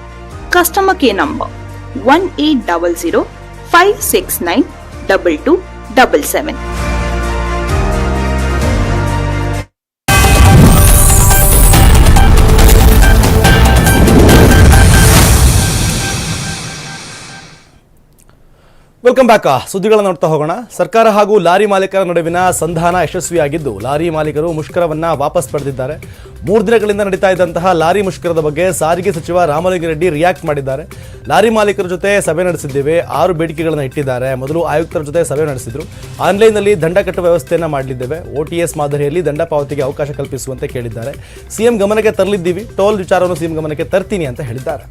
Customer care number 1800 569 2277.
Welcome back ಸುದ್ದಿಗಳನ್ನು ನೋಡ್ತಾ ಹೋಗೋಣ. ಸರ್ಕಾರ ಹಾಗೂ lorry ಮಾಲೀಕರ ನಡುವಿನ ಸಂಧಾನ ಯಶಸ್ವಿಯಾಗಿದ್ದು, lorry ಮಾಲೀಕರು ಮುಷ್ಕರವನ್ನು ವಾಪಸ್ ಪಡೆದಿದ್ದಾರೆ. ಮೂರು ದಿನಗಳಿಂದ ನಡೀತಾ ಇದ್ದಂತಹ ಲಾರಿ ಮುಷ್ಕರದ ಬಗ್ಗೆ ಸಾರಿಗೆ ಸಚಿವ ರಾಮಲಿಂಗಾರೆಡ್ಡಿ ರಿಯಾಕ್ಟ್ ಮಾಡಿದ್ದಾರೆ. ಲಾರಿ ಮಾಲೀಕರ ಜೊತೆ ಸಭೆ ನಡೆಸಿದ್ದೇವೆ, ಆರು ಬೇಡಿಕೆಗಳನ್ನು ಇಟ್ಟಿದ್ದಾರೆ. ಮೊದಲು ಆಯುಕ್ತರ ಜೊತೆ ಸಭೆ ನಡೆಸಿದ್ರು. ಆನ್ಲೈನ್ನಲ್ಲಿ ದಂಡ ಕಟ್ಟುವ ವ್ಯವಸ್ಥೆಯನ್ನು ಮಾಡಲಿದ್ದೇವೆ. ಓಟಿಎಸ್ ಮಾದರಿಯಲ್ಲಿ ದಂಡ ಪಾವತಿಗೆ ಅವಕಾಶ ಕಲ್ಪಿಸುವಂತೆ ಕೇಳಿದ್ದಾರೆ. ಸಿಎಂ ಗಮನಕ್ಕೆ ತರಲಿದ್ದೀವಿ, ಟೋಲ್ ವಿಚಾರವನ್ನು ಸಿಎಂ ಗಮನಕ್ಕೆ ತರ್ತೀನಿ ಅಂತ ಹೇಳಿದ್ದಾರೆ.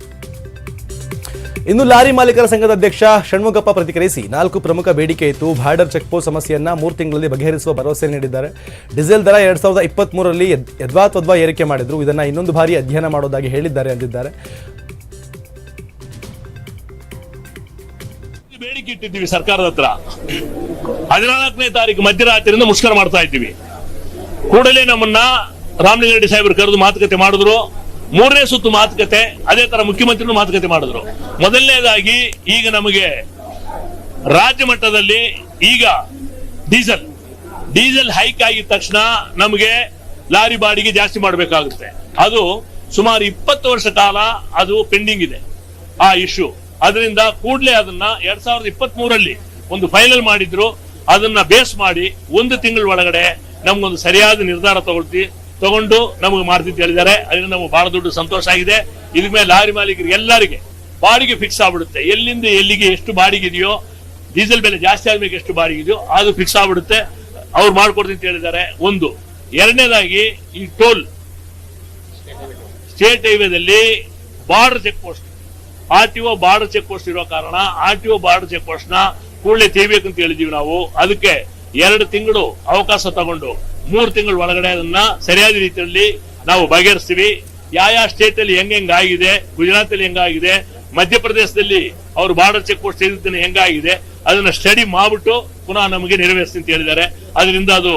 ಇನ್ನು ಲಾರಿ ಮಾಲೀಕರ ಸಂಘದ ಅಧ್ಯಕ್ಷ ಷಣ್ಮುಖಪ್ಪ ಪ್ರತಿಕ್ರಿಯಿಸಿ ನಾಲ್ಕು ಪ್ರಮುಖ ಬೇಡಿಕೆ ಇತ್ತು. ಬಾರ್ಡರ್ ಚೆಕ್ಪೋಸ್ಟ್ ಸಮಸ್ಯೆಯನ್ನ ಮೂರು ತಿಂಗಳಲ್ಲಿ ಬಗೆಹರಿಸುವ ಭರವಸೆ ನೀಡಿದ್ದಾರೆ. ಡೀಸೆಲ್ ದರ ಎರಡ್ ಸಾವಿರದ ಇಪ್ಪತ್ತ್ ಮೂರರಲ್ಲಿ ಯದ್ವಾತ್ವದ್ವಾ ಏರಿಕೆ ಮಾಡಿದ್ರು. ಇದನ್ನ ಇನ್ನೊಂದು ಬಾರಿ ಅಧ್ಯಯನ ಮಾಡೋದಾಗಿ ಹೇಳಿದ್ದಾರೆ ಅಂದಿದ್ದಾರೆ.
ಬೇಡಿಕೆ ಇಟ್ಟಿದ್ದೀವಿ ಸರ್ಕಾರದ ಹತ್ರ. ಹದಿನಾಲ್ಕನೇ ತಾರೀಕು ಮಧ್ಯರಾತ್ರಿಯಿಂದ ಮುಷ್ಕರ ಮಾಡ್ತಾ ಇದ್ದೀವಿ. ಕೂಡಲೇ ನಮ್ಮನ್ನ ರಾಮಲಿಂಗಾರೆಡ್ಡಿ ಸಾಹೇಬರು ಕರೆದು ಮಾತುಕತೆ ಮಾಡಿದ್ರು. ಮೂರನೇ ಸುತ್ತು ಮಾತುಕತೆ, ಅದೇ ತರ ಮುಖ್ಯಮಂತ್ರಿಗಳು ಮಾತುಕತೆ ಮಾಡಿದ್ರು. ಮೊದಲನೇದಾಗಿ ಈಗ ನಮಗೆ ರಾಜ್ಯ ಮಟ್ಟದಲ್ಲಿ ಈಗ ಡೀಸೆಲ್ ಡೀಸೆಲ್ ಹೈಕ್ ಆಗಿದ ತಕ್ಷಣ ನಮಗೆ ಲಾರಿ ಬಾಡಿಗೆ ಜಾಸ್ತಿ ಮಾಡಬೇಕಾಗುತ್ತೆ. ಅದು ಸುಮಾರು ಇಪ್ಪತ್ತು ವರ್ಷ ಕಾಲ ಅದು ಪೆಂಡಿಂಗ್ ಇದೆ, ಆ ಇಶ್ಯೂ ಅದರಿಂದ ಕೂಡಲೇ ಅದನ್ನ ಎರಡ್ ಸಾವಿರದ ಇಪ್ಪತ್ತ್ ಮೂರಲ್ಲಿ ಒಂದು ಫೈನಲ್ ಮಾಡಿದ್ರು. ಅದನ್ನ ಬೇಸ್ ಮಾಡಿ ಒಂದು ತಿಂಗಳ ಒಳಗಡೆ ನಮ್ಗೊಂದು ಸರಿಯಾದ ನಿರ್ಧಾರ ತಗೊಳ್ತಿ ತಗೊಂಡು ನಮಗೆ ಮಾಡ್ತಿ ಅಂತ ಹೇಳಿದ್ದಾರೆ. ಅದರಿಂದ ನಮಗೆ ಬಹಳ ದೊಡ್ಡ ಸಂತೋಷ ಆಗಿದೆ. ಇದ್ರ ಮೇಲೆ ಲಾರಿ ಮಾಲೀಕರಿಗೆ ಎಲ್ಲರಿಗೆ ಬಾಡಿಗೆ ಫಿಕ್ಸ್ ಆಗ್ಬಿಡುತ್ತೆ. ಎಲ್ಲಿಂದ ಎಲ್ಲಿಗೆ ಎಷ್ಟು ಬಾಡಿಗೆ ಇದೆಯೋ, ಡೀಸೆಲ್ ಬೆಲೆ ಜಾಸ್ತಿ ಆದ್ಮೇಲೆ ಎಷ್ಟು ಬಾಡಿಗೆ ಇದೆಯೋ, ಅದು ಫಿಕ್ಸ್ ಆಗ್ಬಿಡುತ್ತೆ. ಅವ್ರು ಮಾಡ್ಕೊಡ್ತೀನಿ ಅಂತ ಹೇಳಿದ್ದಾರೆ. ಒಂದು, ಎರಡನೇದಾಗಿ ಈ toll state ಹೈವೇದಲ್ಲಿ border check post R T O border check post ಇರೋ ಕಾರಣ R T O border check ಪೋಸ್ಟ್ನ ಕೂಡಲೇ ತೆಗಿಬೇಕು ಅಂತ ಹೇಳಿದೀವಿ ನಾವು. ಅದಕ್ಕೆ ಎರಡು ತಿಂಗಳು ಅವಕಾಶ ತಗೊಂಡು ಮೂರು ತಿಂಗಳ ಒಳಗಡೆ ಅದನ್ನ ಸರಿಯಾದ ರೀತಿಯಲ್ಲಿ ನಾವು ಬಗೆಹರಿಸ್ತೀವಿ. ಯಾವ ಯಾವ ಸ್ಟೇಟ್ ಅಲ್ಲಿ ಹೆಂಗ್ ಹೆಂಗ್ ಆಗಿದೆ, ಗುಜರಾತ್ ಅಲ್ಲಿ ಹೆಂಗಾಗಿದೆ ಮಧ್ಯಪ್ರದೇಶದಲ್ಲಿ ಅವರು ಬಾರ್ಡರ್ ಚೆಕ್ ಪೋಸ್ಟ್ ಹೆಂಗಾಗಿದೆ ಅದನ್ನ ಸ್ಟಡಿ ಮಾಡ್ಬಿಟ್ಟು ಪುನಃ ನಮಗೆ ನೆರವೇರಿಸ್ತೀನಿ ಅಂತ ಹೇಳಿದ್ದಾರೆ. ಅದರಿಂದ ಅದು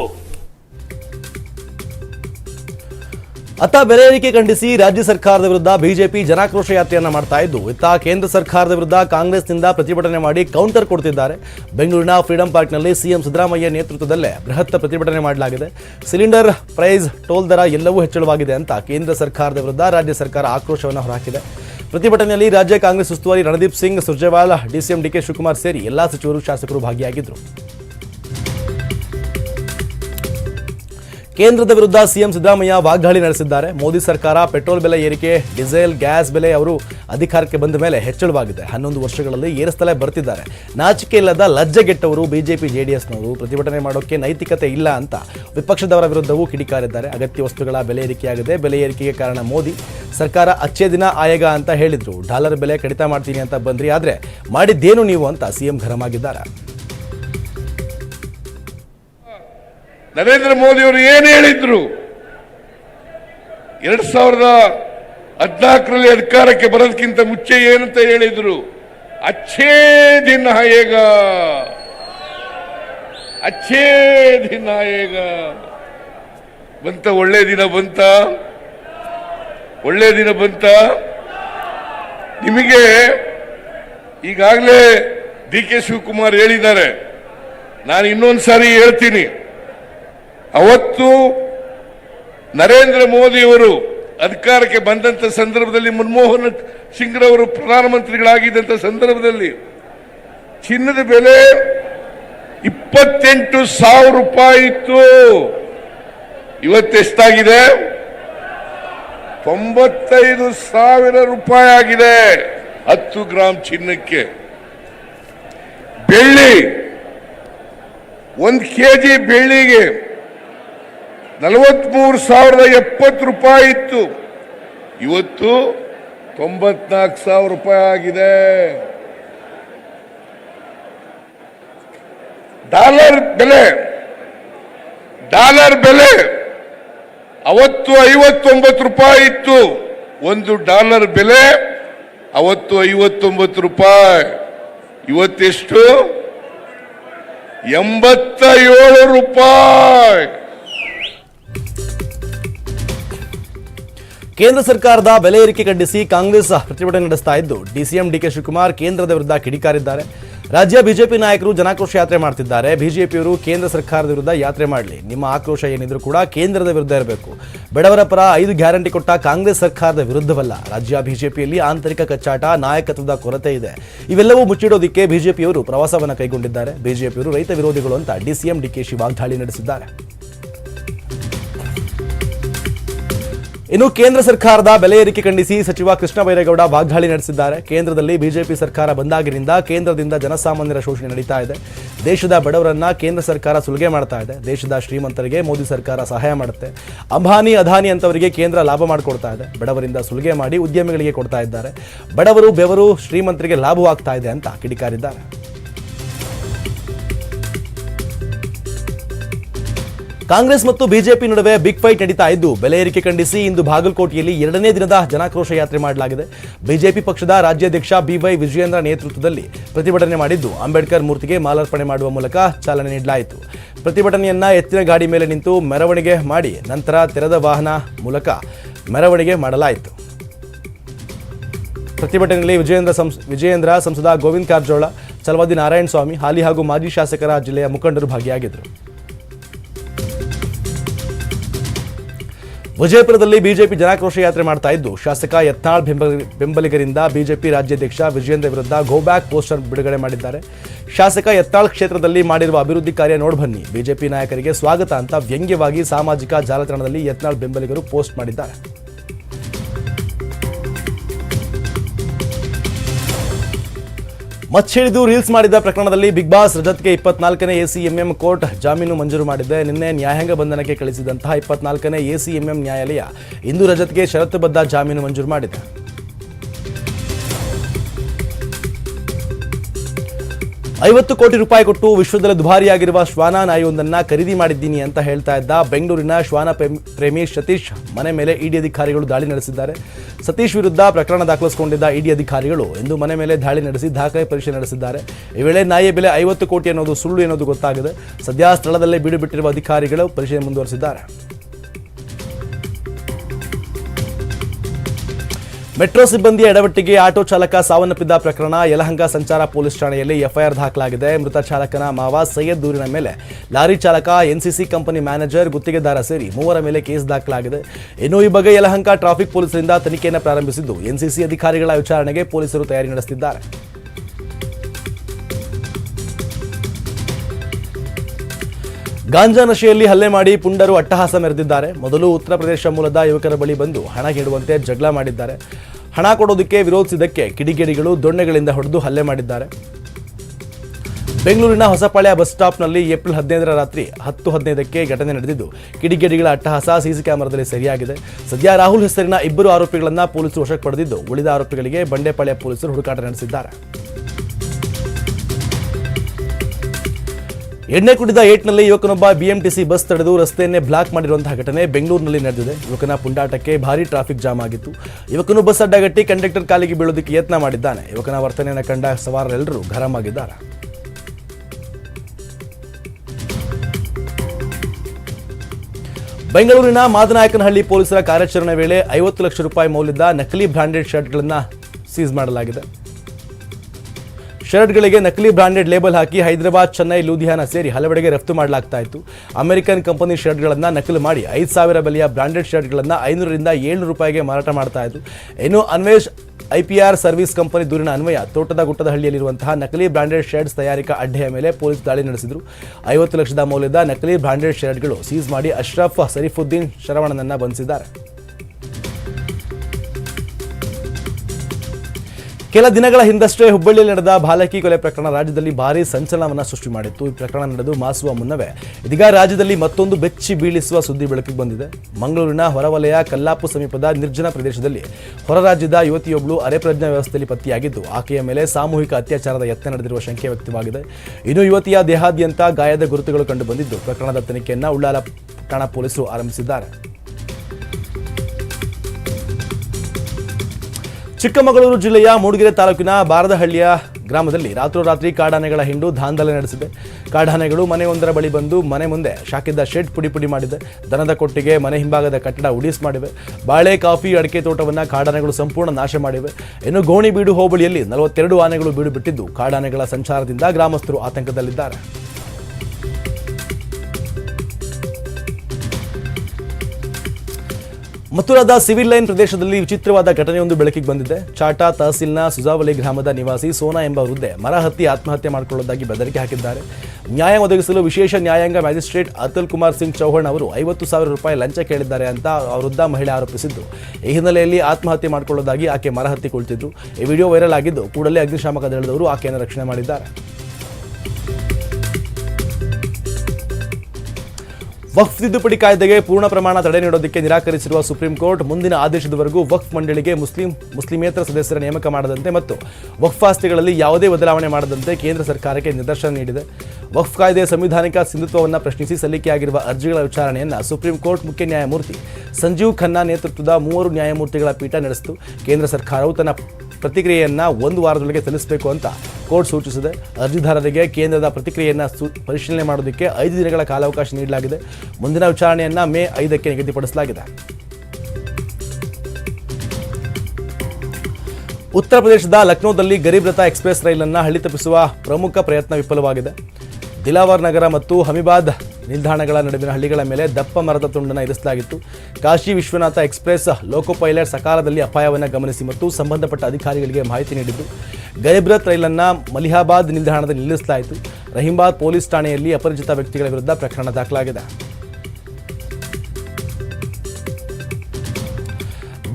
ಅತ್ತ ಬೆಲೆ ಏರಿಕೆ ಖಂಡಿಸಿ ರಾಜ್ಯ ಸರ್ಕಾರದ ವಿರುದ್ಧ ಬಿಜೆಪಿ ಜನಾಕ್ರೋಶ ಯಾತ್ರೆಯನ್ನು ಮಾಡ್ತಾ ಇದ್ದು, ಇತ್ತ ಕೇಂದ್ರ ಸರ್ಕಾರದ ವಿರುದ್ಧ ಕಾಂಗ್ರೆಸ್ನಿಂದ ಪ್ರತಿಭಟನೆ ಮಾಡಿ ಕೌಂಟರ್ ಕೊಡ್ತಿದ್ದಾರೆ. ಬೆಂಗಳೂರಿನ ಫ್ರೀಡಂ ಪಾರ್ಕ್ನಲ್ಲಿ ಸಿಎಂ ಸಿದ್ದರಾಮಯ್ಯ ನೇತೃತ್ವದಲ್ಲೇ ಬೃಹತ್ ಪ್ರತಿಭಟನೆ ಮಾಡಲಾಗಿದೆ. ಸಿಲಿಂಡರ್ ಪ್ರೈಸ್ ಟೋಲ್ ದರ ಎಲ್ಲವೂ ಹೆಚ್ಚಳವಾಗಿದೆ ಅಂತ ಕೇಂದ್ರ ಸರ್ಕಾರದ ವಿರುದ್ಧ ರಾಜ್ಯ ಸರ್ಕಾರ ಆಕ್ರೋಶವನ್ನು ಹೊರಹಾಕಿದೆ. ಪ್ರತಿಭಟನೆಯಲ್ಲಿ ರಾಜ್ಯ ಕಾಂಗ್ರೆಸ್ ಉಸ್ತುವಾರಿ ರಣದೀಪ್ ಸಿಂಗ್ ಸುರ್ಜೇವಾಲಾ, ಡಿಸಿಎಂ ಡಿಕೆ ಶಿವಕುಮಾರ್ ಸೇರಿ ಎಲ್ಲಾ ಸಚಿವರು ಶಾಸಕರು ಭಾಗಿಯಾಗಿದ್ದರು ಕೇಂದ್ರದ ವಿರುದ್ಧ ಸಿಎಂ ಸಿದ್ದರಾಮಯ್ಯ ವಾಗ್ದಾಳಿ ನಡೆಸಿದ್ದಾರೆ. ಮೋದಿ ಸರ್ಕಾರ ಪೆಟ್ರೋಲ್ ಬೆಲೆ ಏರಿಕೆ, ಡೀಸೆಲ್, ಗ್ಯಾಸ್ ಬೆಲೆ ಅವರು ಅಧಿಕಾರಕ್ಕೆ ಬಂದ ಮೇಲೆ ಹೆಚ್ಚಳವಾಗಿದೆ. ಹನ್ನೊಂದು ವರ್ಷಗಳಲ್ಲಿ ಏರಿಸ್ತಲೇ ಬರ್ತಿದ್ದಾರೆ. ನಾಚಿಕೆ ಇಲ್ಲದ ಲಜ್ಜೆಗೆಟ್ಟವರು ಬಿಜೆಪಿ, ಜೆಡಿಎಸ್ನವರು ಪ್ರತಿಭಟನೆ ಮಾಡೋಕೆ ನೈತಿಕತೆ ಇಲ್ಲ ಅಂತ ವಿಪಕ್ಷದವರ ವಿರುದ್ಧವೂ ಕಿಡಿಕಾರಿದ್ದಾರೆ. ಅಗತ್ಯ ವಸ್ತುಗಳ ಬೆಲೆ ಏರಿಕೆಯಾಗಿದೆ. ಬೆಲೆ ಏರಿಕೆಗೆ ಕಾರಣ ಮೋದಿ. ಸರ್ಕಾರ ಅಚ್ಚೇ ದಿನ ಆಯೋಗ ಅಂತ ಹೇಳಿದ್ರು. ಡಾಲರ್ ಬೆಲೆ ಕಡಿತ ಮಾಡ್ತೀನಿ ಅಂತ ಬಂದ್ರಿ, ಆದರೆ ಮಾಡಿದ್ದೇನು ನೀವು ಅಂತ ಸಿಎಂ ಗರಂ
ನರೇಂದ್ರ ಮೋದಿ ಅವರು ಏನು ಹೇಳಿದ್ರು? ಎರಡ್ ಸಾವಿರದ ಹದಿನಾಲ್ಕರಲ್ಲಿ ಅಧಿಕಾರಕ್ಕೆ ಬರೋದಕ್ಕಿಂತ ಮುಚ್ಚೆ ಏನಂತ ಹೇಳಿದ್ರು? ಅಚ್ಚೇ ದಿನ ಹೇಗ? ಅಚ್ಚೇ ದಿನ ಹೇಗ? ಬಂತ ಒಳ್ಳೆ ದಿನ ಬಂತ? ಒಳ್ಳೆ ದಿನ ಬಂತ? ನಿಮಗೆ ಈಗಾಗಲೇ ಡಿ ಕೆ ಶಿವಕುಮಾರ್ ಹೇಳಿದ್ದಾರೆ. ನಾನು ಇನ್ನೊಂದು ಸಾರಿ ಹೇಳ್ತೀನಿ. ಅವತ್ತು ನರೇಂದ್ರ ಮೋದಿಯವರು ಅಧಿಕಾರಕ್ಕೆ ಬಂದಂತ ಸಂದರ್ಭದಲ್ಲಿ ಮನಮೋಹನ್ ಸಿಂಗ್ರವರು ಪ್ರಧಾನಮಂತ್ರಿಗಳಾಗಿದ್ದಂಥ ಸಂದರ್ಭದಲ್ಲಿ ಚಿನ್ನದ ಬೆಲೆ ಇಪ್ಪತ್ತೆಂಟು ಸಾವಿರ ರೂಪಾಯಿ ಇತ್ತು. ಇವತ್ತೆಷ್ಟಾಗಿದೆ ತೊಂಬತ್ತೈದು ಸಾವಿರ ರೂಪಾಯಿ ಆಗಿದೆ. ಹತ್ತು ಗ್ರಾಂ ಚಿನ್ನಕ್ಕೆ. ಬೆಳ್ಳಿ, ಒಂದು ಕೆಜಿ ಬೆಳ್ಳಿಗೆ ನಲವತ್ಮೂರು ಸಾವಿರದ ಎಪ್ಪತ್ತು ರೂಪಾಯಿ ಇತ್ತು. ಇವತ್ತು ತೊಂಬತ್ನಾಲ್ಕು ಸಾವಿರ ರೂಪಾಯಿ ಆಗಿದೆ. ಡಾಲರ್ ಬೆಲೆ ಡಾಲರ್ ಬೆಲೆ ಅವತ್ತು ಐವತ್ತೊಂಬತ್ತು ರೂಪಾಯಿ ಇತ್ತು. ಒಂದು ಡಾಲರ್ ಬೆಲೆ ಅವತ್ತು ಐವತ್ತೊಂಬತ್ತು ರೂಪಾಯಿ. ಇವತ್ತೆಷ್ಟು? ಎಂಬತ್ತ ಏಳು ರೂಪಾಯಿ.
ಕೇಂದ್ರ ಸರ್ಕಾರದ ಬೆಲೆ ಏರಿಕೆ ಖಂಡಿಸಿ ಕಾಂಗ್ರೆಸ್ ಪ್ರತಿಭಟನೆ ನಡೆಸ್ತಾ ಇದ್ದು, ಡಿಸಿಎಂ ಡಿಕೆ ಶಿವಕುಮಾರ್ ಕೇಂದ್ರದ ವಿರುದ್ಧ ಕಿಡಿಕಾರಿದ್ದಾರೆ. ರಾಜ್ಯ ಬಿಜೆಪಿ ನಾಯಕರು ಜನಾಕ್ರೋಶ ಯಾತ್ರೆ ಮಾಡ್ತಿದ್ದಾರೆ. ಬಿಜೆಪಿಯವರು ಕೇಂದ್ರ ಸರ್ಕಾರದ ವಿರುದ್ಧ ಯಾತ್ರೆ ಮಾಡಲಿ. ನಿಮ್ಮ ಆಕ್ರೋಶ ಏನಿದ್ರು ಕೂಡ ಕೇಂದ್ರದ ವಿರುದ್ಧ ಇರಬೇಕು. ಬಡವರ ಪರ ಐದು ಗ್ಯಾರಂಟಿ ಕೊಟ್ಟ ಕಾಂಗ್ರೆಸ್ ಸರ್ಕಾರದ ವಿರುದ್ಧವಲ್ಲ. ರಾಜ್ಯ ಬಿಜೆಪಿಯಲ್ಲಿ ಆಂತರಿಕ ಕಚ್ಚಾಟ, ನಾಯಕತ್ವದ ಕೊರತೆ ಇದೆ. ಇವೆಲ್ಲವೂ ಮುಚ್ಚಿಡೋದಿಕ್ಕೆ ಬಿಜೆಪಿಯವರು ಪ್ರವಾಸವನ್ನು ಕೈಗೊಂಡಿದ್ದಾರೆ. ಬಿಜೆಪಿಯವರು ರೈತ ವಿರೋಧಿಗಳು ಅಂತ ಡಿಸಿಎಂ ಡಿಕೆಶಿ ವಾಗ್ದಾಳಿ ನಡೆಸಿದ್ದಾರೆ. ಇನ್ನು ಕೇಂದ್ರ ಸರ್ಕಾರದ ಬೆಲೆ ಏರಿಕೆ ಖಂಡಿಸಿ ಸಚಿವ ಕೃಷ್ಣ ಬೈರೇಗೌಡ ವಾಗ್ದಾಳಿ ನಡೆಸಿದ್ದಾರೆ. ಕೇಂದ್ರದಲ್ಲಿ ಬಿಜೆಪಿ ಸರ್ಕಾರ ಬಂದಾಗಿನಿಂದ ಕೇಂದ್ರದಿಂದ ಜನಸಾಮಾನ್ಯರ ಶೋಷಣೆ ನಡೀತಾ ಇದೆ. ದೇಶದ ಬಡವರನ್ನ ಕೇಂದ್ರ ಸರ್ಕಾರ ಸುಲಿಗೆ ಮಾಡ್ತಾ ಇದೆ. ದೇಶದ ಶ್ರೀಮಂತರಿಗೆ ಮೋದಿ ಸರ್ಕಾರ ಸಹಾಯ ಮಾಡುತ್ತೆ. ಅಂಬಾನಿ, ಅದಾನಿ ಅಂತವರಿಗೆ ಕೇಂದ್ರ ಲಾಭ ಮಾಡಿಕೊಡ್ತಾ ಇದೆ. ಬಡವರಿಂದ ಸುಲಿಗೆ ಮಾಡಿ ಉದ್ಯಮಿಗಳಿಗೆ ಕೊಡ್ತಾ ಇದ್ದಾರೆ. ಬಡವರು ಬೆವರು ಶ್ರೀಮಂತರಿಗೆ ಲಾಭವಾಗ್ತಾ ಇದೆ ಅಂತ ಕಿಡಿಕಾರಿದ್ದಾರೆ. ಕಾಂಗ್ರೆಸ್ ಮತ್ತು ಬಿಜೆಪಿ ನಡುವೆ ಬಿಗ್ ಫೈಟ್ ನಡೀತಾ ಇದ್ದು, ಬೆಲೆ ಏರಿಕೆ ಖಂಡಿಸಿ ಇಂದು ಬಾಗಲಕೋಟೆಯಲ್ಲಿ ಎರಡನೇ ದಿನದ ಜನಾಕ್ರೋಶ ಯಾತ್ರೆ ಮಾಡಲಾಗಿದೆ. ಬಿಜೆಪಿ ಪಕ್ಷದ ರಾಜ್ಯಾಧ್ಯಕ್ಷ ಬಿವೈ ವಿಜಯೇಂದ್ರ ನೇತೃತ್ವದಲ್ಲಿ ಪ್ರತಿಭಟನೆ ಮಾಡಿದ್ದು, ಅಂಬೇಡ್ಕರ್ ಮೂರ್ತಿಗೆ ಮಾಲಾರ್ಪಣೆ ಮಾಡುವ ಮೂಲಕ ಚಾಲನೆ ನೀಡಲಾಯಿತು. ಪ್ರತಿಭಟನೆಯನ್ನ ಎತ್ತಿನ ಗಾಡಿ ಮೇಲೆ ನಿಂತು ಮೆರವಣಿಗೆ ಮಾಡಿ ನಂತರ ತೆರೆದ ವಾಹನ ಮೂಲಕ ಮೆರವಣಿಗೆ ಮಾಡಲಾಯಿತು. ಪ್ರತಿಭಟನೆಯಲ್ಲಿ ವಿಜಯೇಂದ್ರ ಸಂಸ್, ವಿಜಯೇಂದ್ರ, ಸಂಸದ ಗೋವಿಂದ ಕಾರಜೋಳ, ಚಲವಾದಿ ನಾರಾಯಣ ಸ್ವಾಮಿ ಹಾಲಿ ಹಾಗೂ ಮಾಜಿ ಶಾಸಕರ ಜಿಲ್ಲೆಯ ಮುಖಂಡರು ಭಾಗಿಯಾಗಿದ್ದರು. ವಿಜಯಪುರದಲ್ಲಿ ಬಿಜೆಪಿ ಜನಾಕ್ರೋಶ ಯಾತ್ರೆ ಮಾಡ್ತಾ ಇದ್ದು, ಶಾಸಕ ಯತ್ನಾಳ್ ಬೆಂಬಲ- ಬೆಂಬಲಿಗರಿಂದ ಬಿಜೆಪಿ ರಾಜ್ಯಾಧ್ಯಕ್ಷ ವಿಜಯೇಂದ್ರ ವಿರುದ್ಧ ಗೋ ಬ್ಯಾಕ್ ಪೋಸ್ಟರ್ ಬಿಡುಗಡೆ ಮಾಡಿದ್ದಾರೆ. ಶಾಸಕ ಯತ್ನಾಳ್ ಕ್ಷೇತ್ರದಲ್ಲಿ ಮಾಡಿರುವ ಅಭಿವೃದ್ಧಿ ಕಾರ್ಯ ನೋಡ್ಬನ್ನಿ. ಬಿಜೆಪಿ ನಾಯಕರಿಗೆ ಸ್ವಾಗತ ಅಂತ ವ್ಯಂಗ್ಯವಾಗಿ ಸಾಮಾಜಿಕ ಜಾಲತಾಣದಲ್ಲಿ ಯತ್ನಾಳ್ ಬೆಂಬಲಿಗರು ಪೋಸ್ಟ್ ಮಾಡಿದ್ದಾರೆ. ಮಚ್ಚಿಡಿದು ರೀಲ್ಸ್ ಮಾಡಿದ ಪ್ರಕರಣದಲ್ಲಿ ಬಿಗ್ ಬಾಸ್ ರಜತ್ಗೆ ಇಪ್ಪತ್ನಾಲ್ಕನೇ ಎ ಸಿಎಂಎಂ ಕೋರ್ಟ್ ಜಾಮೀನು ಮಂಜೂರು ಮಾಡಿದೆ. ನಿನ್ನೆ ನ್ಯಾಯಾಂಗ ಬಂಧನಕ್ಕೆ ಕಳಿಸಿದಂತಹ ಇಪ್ಪತ್ನಾಲ್ಕನೇ ಎ ಸಿಎಂಎಂ ನ್ಯಾಯಾಲಯ ಇಂದು ರಜತ್ಗೆ ಷರತ್ತುಬದ್ಧ ಜಾಮೀನು ಮಂಜೂರು ಮಾಡಿದೆ. ಐವತ್ತು ಕೋಟಿ ರೂಪಾಯಿ ಕೊಟ್ಟು ವಿಶ್ವದಲ್ಲೇ ದುಬಾರಿಯಾಗಿರುವ ಶ್ವಾನ ನಾಯಿಯೊಂದನ್ನು ಖರೀದಿ ಮಾಡಿದ್ದೀನಿ ಅಂತ ಹೇಳ್ತಾ ಇದ್ದ ಬೆಂಗಳೂರಿನ ಶ್ವಾನ ಪ್ರೇಮ್- ಸತೀಶ್. ಮನೆ ಮೇಲೆ ಇಡಿ ಅಧಿಕಾರಿಗಳು ದಾಳಿ ನಡೆಸಿದ್ದಾರೆ. ಸತೀಶ್ ವಿರುದ್ಧ ಪ್ರಕರಣ ದಾಖಲಿಸಿಕೊಂಡಿದ್ದ ಇಡಿ ಅಧಿಕಾರಿಗಳು ಇಂದು ಮನೆ ಮೇಲೆ ದಾಳಿ ನಡೆಸಿ ದಾಖಲೆ ಪರೀಕ್ಷೆ ನಡೆಸಿದ್ದಾರೆ. ಈ ವೇಳೆ ನಾಯಿಯ ಬೆಲೆ ಐವತ್ತು ಕೋಟಿ ಅನ್ನೋದು ಸುಳ್ಳು ಎನ್ನುವುದು ಗೊತ್ತಾಗಿದೆ. ಸದ್ಯ ಸ್ಥಳದಲ್ಲೇ ಬೀಡು ಬಿಟ್ಟಿರುವ ಅಧಿಕಾರಿಗಳು ಪರಿಶೀಲನೆ ಮುಂದುವರೆಸಿದ್ದಾರೆ. ಮೆಟ್ರೋ ಸಿಬ್ಬಂದಿಯ ಎಡವಟ್ಟಿಗೆ ಆಟೋ ಚಾಲಕ ಸಾವನ್ನಪ್ಪಿದ್ದ ಪ್ರಕರಣ. ಯಲಹಂಕ ಸಂಚಾರ ಪೊಲೀಸ್ ಠಾಣೆಯಲ್ಲಿ ಎಫ್ಐಆರ್ ದಾಖಲಾಗಿದೆ. ಮೃತ ಚಾಲಕನ ಮಾವ ಸೈಯದ್ ದೂರಿನ ಮೇಲೆ ಲಾರಿ ಚಾಲಕ, ಎನ್ಸಿಸಿ ಕಂಪನಿ ಮ್ಯಾನೇಜರ್, ಗುತ್ತಿಗೆದಾರ ಸೇರಿ ಮೂವರ ಮೇಲೆ ಕೇಸ್ ದಾಖಲಾಗಿದೆ. ಇನ್ನು ಈ ಬಗ್ಗೆ ಯಲಹಂಕ ಟ್ರಾಫಿಕ್ ಪೊಲೀಸರಿಂದ ತನಿಖೆಯನ್ನು ಪ್ರಾರಂಭಿಸಿದ್ದು. ಎನ್ಸಿಸಿ ಅಧಿಕಾರಿಗಳ ವಿಚಾರಣೆಗೆ ಪೊಲೀಸರು ತಯಾರಿ ನಡೆಸುತ್ತಿದ್ದಾರೆ. ಗಾಂಜಾ ನಶೆಯಲ್ಲಿ ಹಲ್ಲೆ ಮಾಡಿ ಪುಂಡರು ಅಟ್ಟಹಾಸ ಮೆರೆದಿದ್ದಾರೆ. ಮೊದಲು ಉತ್ತರ ಪ್ರದೇಶ ಮೂಲದ ಯುವಕರ ಬಳಿ ಬಂದು ಹಣ ಕೇಳುವಂತೆ ಜಗಳ ಮಾಡಿದ್ದಾರೆ. ಹಣ ಕೊಡೋದಕ್ಕೆ ವಿರೋಧಿಸಿದ್ದಕ್ಕೆ ಕಿಡಿಗೇಡಿಗಳು ದೊಣ್ಣೆಗಳಿಂದ ಹೊಡೆದು ಹಲ್ಲೆ ಮಾಡಿದ್ದಾರೆ. ಬೆಂಗಳೂರಿನ ಹೊಸಪಾಳ್ಯ ಬಸ್ ಸ್ಟಾಪ್ನಲ್ಲಿ ಏಪ್ರಿಲ್ ಹದಿನೈದರ ರಾತ್ರಿ ಹತ್ತು ಹದಿನೈದಕ್ಕೆ ಘಟನೆ ನಡೆದಿದ್ದು, ಕಿಡಿಗೇಡಿಗಳ ಅಟ್ಟಹಾಸ ಸಿಸಿ ಕ್ಯಾಮೆರಾದಲ್ಲಿ ಸರಿಯಾಗಿದೆ. ಸದ್ಯ ರಾಹುಲ್ ಹೆಸರಿನ ಇಬ್ಬರು ಆರೋಪಿಗಳನ್ನು ಪೊಲೀಸರು ವಶಕ್ಕೆ ಪಡೆದಿದ್ದು, ಉಳಿದ ಆರೋಪಿಗಳಿಗೆ ಬಂಡೆಪಾಳ್ಯ ಪೊಲೀಸರು ಹುಡುಕಾಟ ನಡೆಸಿದ್ದಾರೆ. ಎಣ್ಣೆ ಕುಡಿದ ಏಟ್ನಲ್ಲಿ ಯುವಕನೊಬ್ಬ ಬಿಎಂಟಿಸಿ ಬಸ್ ತಡೆದು ರಸ್ತೆಯನ್ನೇ ಬ್ಲಾಕ್ ಮಾಡಿರುವಂತಹ ಘಟನೆ ಬೆಂಗಳೂರಿನಲ್ಲಿ ನಡೆದಿದೆ. ಯುವಕನ ಪುಂಡಾಟಕ್ಕೆ ಭಾರಿ ಟ್ರಾಫಿಕ್ ಜಾಮ್ ಆಗಿತ್ತು. ಯುವಕನು ಬಸ್ ಅಡ್ಡಗಟ್ಟಿ ಕಂಡಕ್ಟರ್ ಕಾಲಿಗೆ ಬೀಳೋದಕ್ಕೆ ಯತ್ನ ಮಾಡಿದ್ದಾನೆ. ಯುವಕನ ವರ್ತನೆಯನ್ನು ಕಂಡ ಸವಾರರೆಲ್ಲರೂ ಗರಂ ಆಗಿದ್ದಾರೆ ಬೆಂಗಳೂರಿನ ಮಾದನಾಯಕನಹಳ್ಳಿ ಪೊಲೀಸರ ಕಾರ್ಯಾಚರಣೆ ವೇಳೆ ಐವತ್ತು ಲಕ್ಷ ರೂಪಾಯಿ ಮೌಲ್ಯದ ನಕಲಿ ಬ್ರಾಂಡೆಡ್ ಶರ್ಟ್ಗಳನ್ನು ಸೀಸ್ ಮಾಡಲಾಗಿದೆ. ಶರ್ಟ್ಗಳಿಗೆ ನಕಲಿ ಬ್ರಾಂಡೆಡ್ ಲೇಬಲ್ ಹಾಕಿ ಹೈದರಾಬಾದ್, ಚೆನ್ನೈ, ಲೂಧಿಯಾನ ಸೇರಿ ಹಲವೆಡೆಗೆ ರಫ್ತು ಮಾಡಲಾಗ್ತಾ ಇತ್ತು ಅಮೆರಿಕನ್ ಕಂಪನಿ ಶರ್ಟ್ಗಳನ್ನು ನಕಲು ಮಾಡಿ ಐದು ಸಾವಿರ ಬೆಲೆಯ ಬ್ರಾಂಡೆಡ್ ಶರ್ಟ್ಗಳನ್ನು ಐನೂರರಿಂದ ಏಳ್ನೂರು ರೂಪಾಯಿಗೆ ಮಾರಾಟ ಮಾಡ್ತಾ ಇತ್ತು ಇನ್ನು Anvesh I P R service company ದೂರಿನ ಅನ್ವಯ ತೋಟದ ಗುಟ್ಟದ ಹಳ್ಳಿಯಲ್ಲಿರುವಂತಹ ನಕಲಿ ಬ್ರಾಂಡೆಡ್ ಶರ್ಟ್ಸ್ ತಯಾರಿಕಾ ಅಡ್ಡೆಯ ಮೇಲೆ ಪೊಲೀಸ್ ದಾಳಿ ನಡೆಸಿದರು. ಐವತ್ತು ಲಕ್ಷದ ಮೌಲ್ಯದ ನಕಲಿ ಬ್ರಾಂಡೆಡ್ ಶರ್ಟ್ಗಳು ಸೀಸ್ ಮಾಡಿ ಅಶ್ರಫ್ ಸರಿಫುದ್ದೀನ್ ಶರವಣನನ್ನ ಬಂಧಿಸಿದ್ದಾರೆ. ಕೆಲ ದಿನಗಳ ಹಿಂದಷ್ಟೇ ಹುಬ್ಬಳ್ಳಿಯಲ್ಲಿ ನಡೆದ ಬಾಲಕಿ ಕೊಲೆ ಪ್ರಕರಣ ರಾಜ್ಯದಲ್ಲಿ ಭಾರಿ ಸಂಚಲನವನ್ನ ಸೃಷ್ಟಿ ಮಾಡಿತ್ತು. ಈ ಪ್ರಕರಣ ನಡೆದು ಮಾಸುವ ಮುನ್ನವೇ ಇದೀಗ ರಾಜ್ಯದಲ್ಲಿ ಮತ್ತೊಂದು ಬೆಚ್ಚಿ ಬೀಳಿಸುವ ಸುದ್ದಿ ಬೆಳಕಿಗೆ ಬಂದಿದೆ. ಮಂಗಳೂರಿನ ಹೊರವಲಯ ಕಲ್ಲಾಪು ಸಮೀಪದ ನಿರ್ಜನ ಪ್ರದೇಶದಲ್ಲಿ ಹೊರ ರಾಜ್ಯದ ಯುವತಿಯೊಬ್ಬಳು ಅರೆಪ್ರಜ್ಞಾ ವ್ಯವಸ್ಥೆಯಲ್ಲಿ ಪತ್ತೆಯಾಗಿದ್ದು, ಆಕೆಯ ಮೇಲೆ ಸಾಮೂಹಿಕ ಅತ್ಯಾಚಾರದ ಯತ್ನ ನಡೆದಿರುವ ಶಂಕೆ ವ್ಯಕ್ತವಾಗಿದೆ. ಇನ್ನು ಯುವತಿಯ ದೇಹಾದ್ಯಂತ ಗಾಯದ ಗುರುತುಗಳು ಕಂಡುಬಂದಿದ್ದು ಪ್ರಕರಣದ ತನಿಖೆಯನ್ನು ಉಳ್ಳಾಲ ಠಾಣಾ ಪೊಲೀಸರು ಆರಂಭಿಸಿದ್ದಾರೆ. ಚಿಕ್ಕಮಗಳೂರು ಜಿಲ್ಲೆಯ ಮೂಡಿಗೆರೆ ತಾಲೂಕಿನ ಬಾರದಹಳ್ಳಿಯ ಗ್ರಾಮದಲ್ಲಿ ರಾತ್ರೋರಾತ್ರಿ ಕಾಡಾನೆಗಳ ಹಿಂಡು ದಾಂಧಲೆ ನಡೆಸಿದೆ. ಕಾಡಾನೆಗಳು ಮನೆಯೊಂದರ ಬಳಿ ಬಂದು ಮನೆ ಮುಂದೆ ಶಾಕಿದ್ದ ಶೆಡ್ ಪುಡಿ ಪುಡಿ ಮಾಡಿದೆ. ದನದ ಕೊಟ್ಟಿಗೆ ಮನೆ ಹಿಂಭಾಗದ ಕಟ್ಟಡ ಉಡೀಸ್ ಮಾಡಿವೆ. ಬಾಳೆ, ಕಾಫಿ, ಅಡಿಕೆ ತೋಟವನ್ನು ಕಾಡಾನೆಗಳು ಸಂಪೂರ್ಣ ನಾಶ ಮಾಡಿವೆ. ಇನ್ನು ಗೋಣಿಬೀಡು ಹೋಬಳಿಯಲ್ಲಿ ನಲವತ್ತೆರಡು ಆನೆಗಳು ಬೀಡು ಬಿಟ್ಟಿದ್ದು ಕಾಡಾನೆಗಳ ಸಂಚಾರದಿಂದ ಗ್ರಾಮಸ್ಥರು ಆತಂಕದಲ್ಲಿದ್ದಾರೆ. ಮಥುರಾದ ಸಿವಿಲ್ ಲೈನ್ ಪ್ರದೇಶದಲ್ಲಿ ವಿಚಿತ್ರವಾದ ಘಟನೆಯೊಂದು ಬೆಳಕಿಗೆ ಬಂದಿದೆ. ಚಾಟಾ ತಹಸೀಲ್ನ ಸುಜಾವಲಿ ಗ್ರಾಮದ ನಿವಾಸಿ ಸೋನಾ ಎಂಬ ವೃದ್ಧೆ ಮರ ಹತ್ತಿ ಆತ್ಮಹತ್ಯೆ ಮಾಡಿಕೊಳ್ಳೋದಾಗಿ ಬೆದರಿಕೆ ಹಾಕಿದ್ದಾರೆ. ನ್ಯಾಯ ಒದಗಿಸಲು ವಿಶೇಷ ನ್ಯಾಯಾಂಗ ಮ್ಯಾಜಿಸ್ಟ್ರೇಟ್ ಅತುಲ್ ಕುಮಾರ್ ಸಿಂಗ್ ಚೌಹಾಣ್ ಅವರು ಐವತ್ತು ಸಾವಿರ ರೂಪಾಯಿ ಲಂಚ ಕೇಳಿದ್ದಾರೆ ಅಂತ ಆ ವೃದ್ಧ ಮಹಿಳೆ ಆರೋಪಿಸಿದ್ದು. ಈ ಹಿನ್ನೆಲೆಯಲ್ಲಿ ಆತ್ಮಹತ್ಯೆ ಮಾಡಿಕೊಳ್ಳೋದಾಗಿ ಆಕೆ ಮರ ಹತ್ತಿ ಈ ವಿಡಿಯೋ ವೈರಲ್ ಆಗಿದ್ದು ಕೂಡಲೇ ಅಗ್ನಿಶಾಮಕ ದಳದವರು ಆಕೆಯನ್ನು ರಕ್ಷಣೆ ಮಾಡಿದ್ದಾರೆ. ವಕ್ಫ್ ತಿದ್ದುಪಡಿ ಕಾಯ್ದೆಗೆ ಪೂರ್ಣ ಪ್ರಮಾಣ ತಡೆ ನೀಡೋದಕ್ಕೆ ನಿರಾಕರಿಸಿರುವ ಸುಪ್ರೀಂ ಕೋರ್ಟ್ ಮುಂದಿನ ಆದೇಶದವರೆಗೂ ವಕ್ಫ್ ಮಂಡಳಿಗೆ ಮುಸ್ಲಿಂ, ಮುಸ್ಲಿಮೇತರ ಸದಸ್ಯರ ನೇಮಕ ಮಾಡದಂತೆ ಮತ್ತು ವಕ್ಫ್ ಆಸ್ತಿಗಳಲ್ಲಿ ಯಾವುದೇ ಬದಲಾವಣೆ ಮಾಡದಂತೆ ಕೇಂದ್ರ ಸರ್ಕಾರಕ್ಕೆ ನಿರ್ದೇಶನ ನೀಡಿದೆ. ವಕ್ಫ್ ಕಾಯ್ದೆಯ ಸಂವಿಧಾನಿಕ ಸಿಂಧುತ್ವವನ್ನು ಪ್ರಶ್ನಿಸಿ ಸಲ್ಲಿಕೆಯಾಗಿರುವ ಅರ್ಜಿಗಳ ವಿಚಾರಣೆಯನ್ನು ಸುಪ್ರೀಂ ಕೋರ್ಟ್ ಮುಖ್ಯ ನ್ಯಾಯಮೂರ್ತಿ ಸಂಜೀವ್ ಖನ್ನಾ ನೇತೃತ್ವದ ಮೂವರು ನ್ಯಾಯಮೂರ್ತಿಗಳ ಪೀಠ ನಡೆಸಿತು. ಕೇಂದ್ರ ಸರ್ಕಾರವು ತನ್ನ ಪ್ರತಿಕ್ರಿಯೆಯನ್ನ ಒಂದು ವಾರದೊಳಗೆ ಸಲ್ಲಿಸಬೇಕು ಅಂತ ಕೋರ್ಟ್ ಸೂಚಿಸಿದೆ. ಅರ್ಜಿದಾರರಿಗೆ ಕೇಂದ್ರದ ಪ್ರತಿಕ್ರಿಯೆಯನ್ನು ಪರಿಶೀಲನೆ ಮಾಡೋದಕ್ಕೆ ಐದು ದಿನಗಳ ಕಾಲಾವಕಾಶ ನೀಡಲಾಗಿದೆ. ಮುಂದಿನ ವಿಚಾರಣೆಯನ್ನು ಮೇ ಐದಕ್ಕೆ ನಿಗದಿಪಡಿಸಲಾಗಿದೆ. ಉತ್ತರ ಪ್ರದೇಶದ ಲಕ್ನೋದಲ್ಲಿ ಗರೀಬ್ ರಥ ಎಕ್ಸ್ಪ್ರೆಸ್ ರೈಲನ್ನು ಹಳ್ಳಿ ತಪ್ಪಿಸುವ ಪ್ರಮುಖ ಪ್ರಯತ್ನ ವಿಫಲವಾಗಿದೆ. ದಿಲಾವರ್ ನಗರ ಮತ್ತು ಹಮಿಬಾದ್ ನಿಲ್ದಾಣಗಳ ನಡುವಿನ ಹಳ್ಳಿಗಳ ಮೇಲೆ ದಪ್ಪ ಮರದ ತುಂಡನ್ನು ಇರಿಸಲಾಗಿತ್ತು. Kashi Vishwanath express loco pilot ಸಕಾಲದಲ್ಲಿ ಅಪಾಯವನ್ನು ಗಮನಿಸಿ ಮತ್ತು ಸಂಬಂಧಪಟ್ಟ ಅಧಿಕಾರಿಗಳಿಗೆ ಮಾಹಿತಿ ನೀಡಿದ್ದು ಗರಿಬ್ರತ್ ರೈಲನ್ನು ಮಲಿಹಾಬಾದ್ ನಿಲ್ದಾಣದಲ್ಲಿ ನಿಲ್ಲಿಸಲಾಯಿತು. ರಹಿಂಬಾದ್ ಪೊಲೀಸ್ ಠಾಣೆಯಲ್ಲಿ ಅಪರಿಚಿತ ವ್ಯಕ್ತಿಗಳ ವಿರುದ್ಧ ಪ್ರಕರಣ ದಾಖಲಾಗಿದೆ.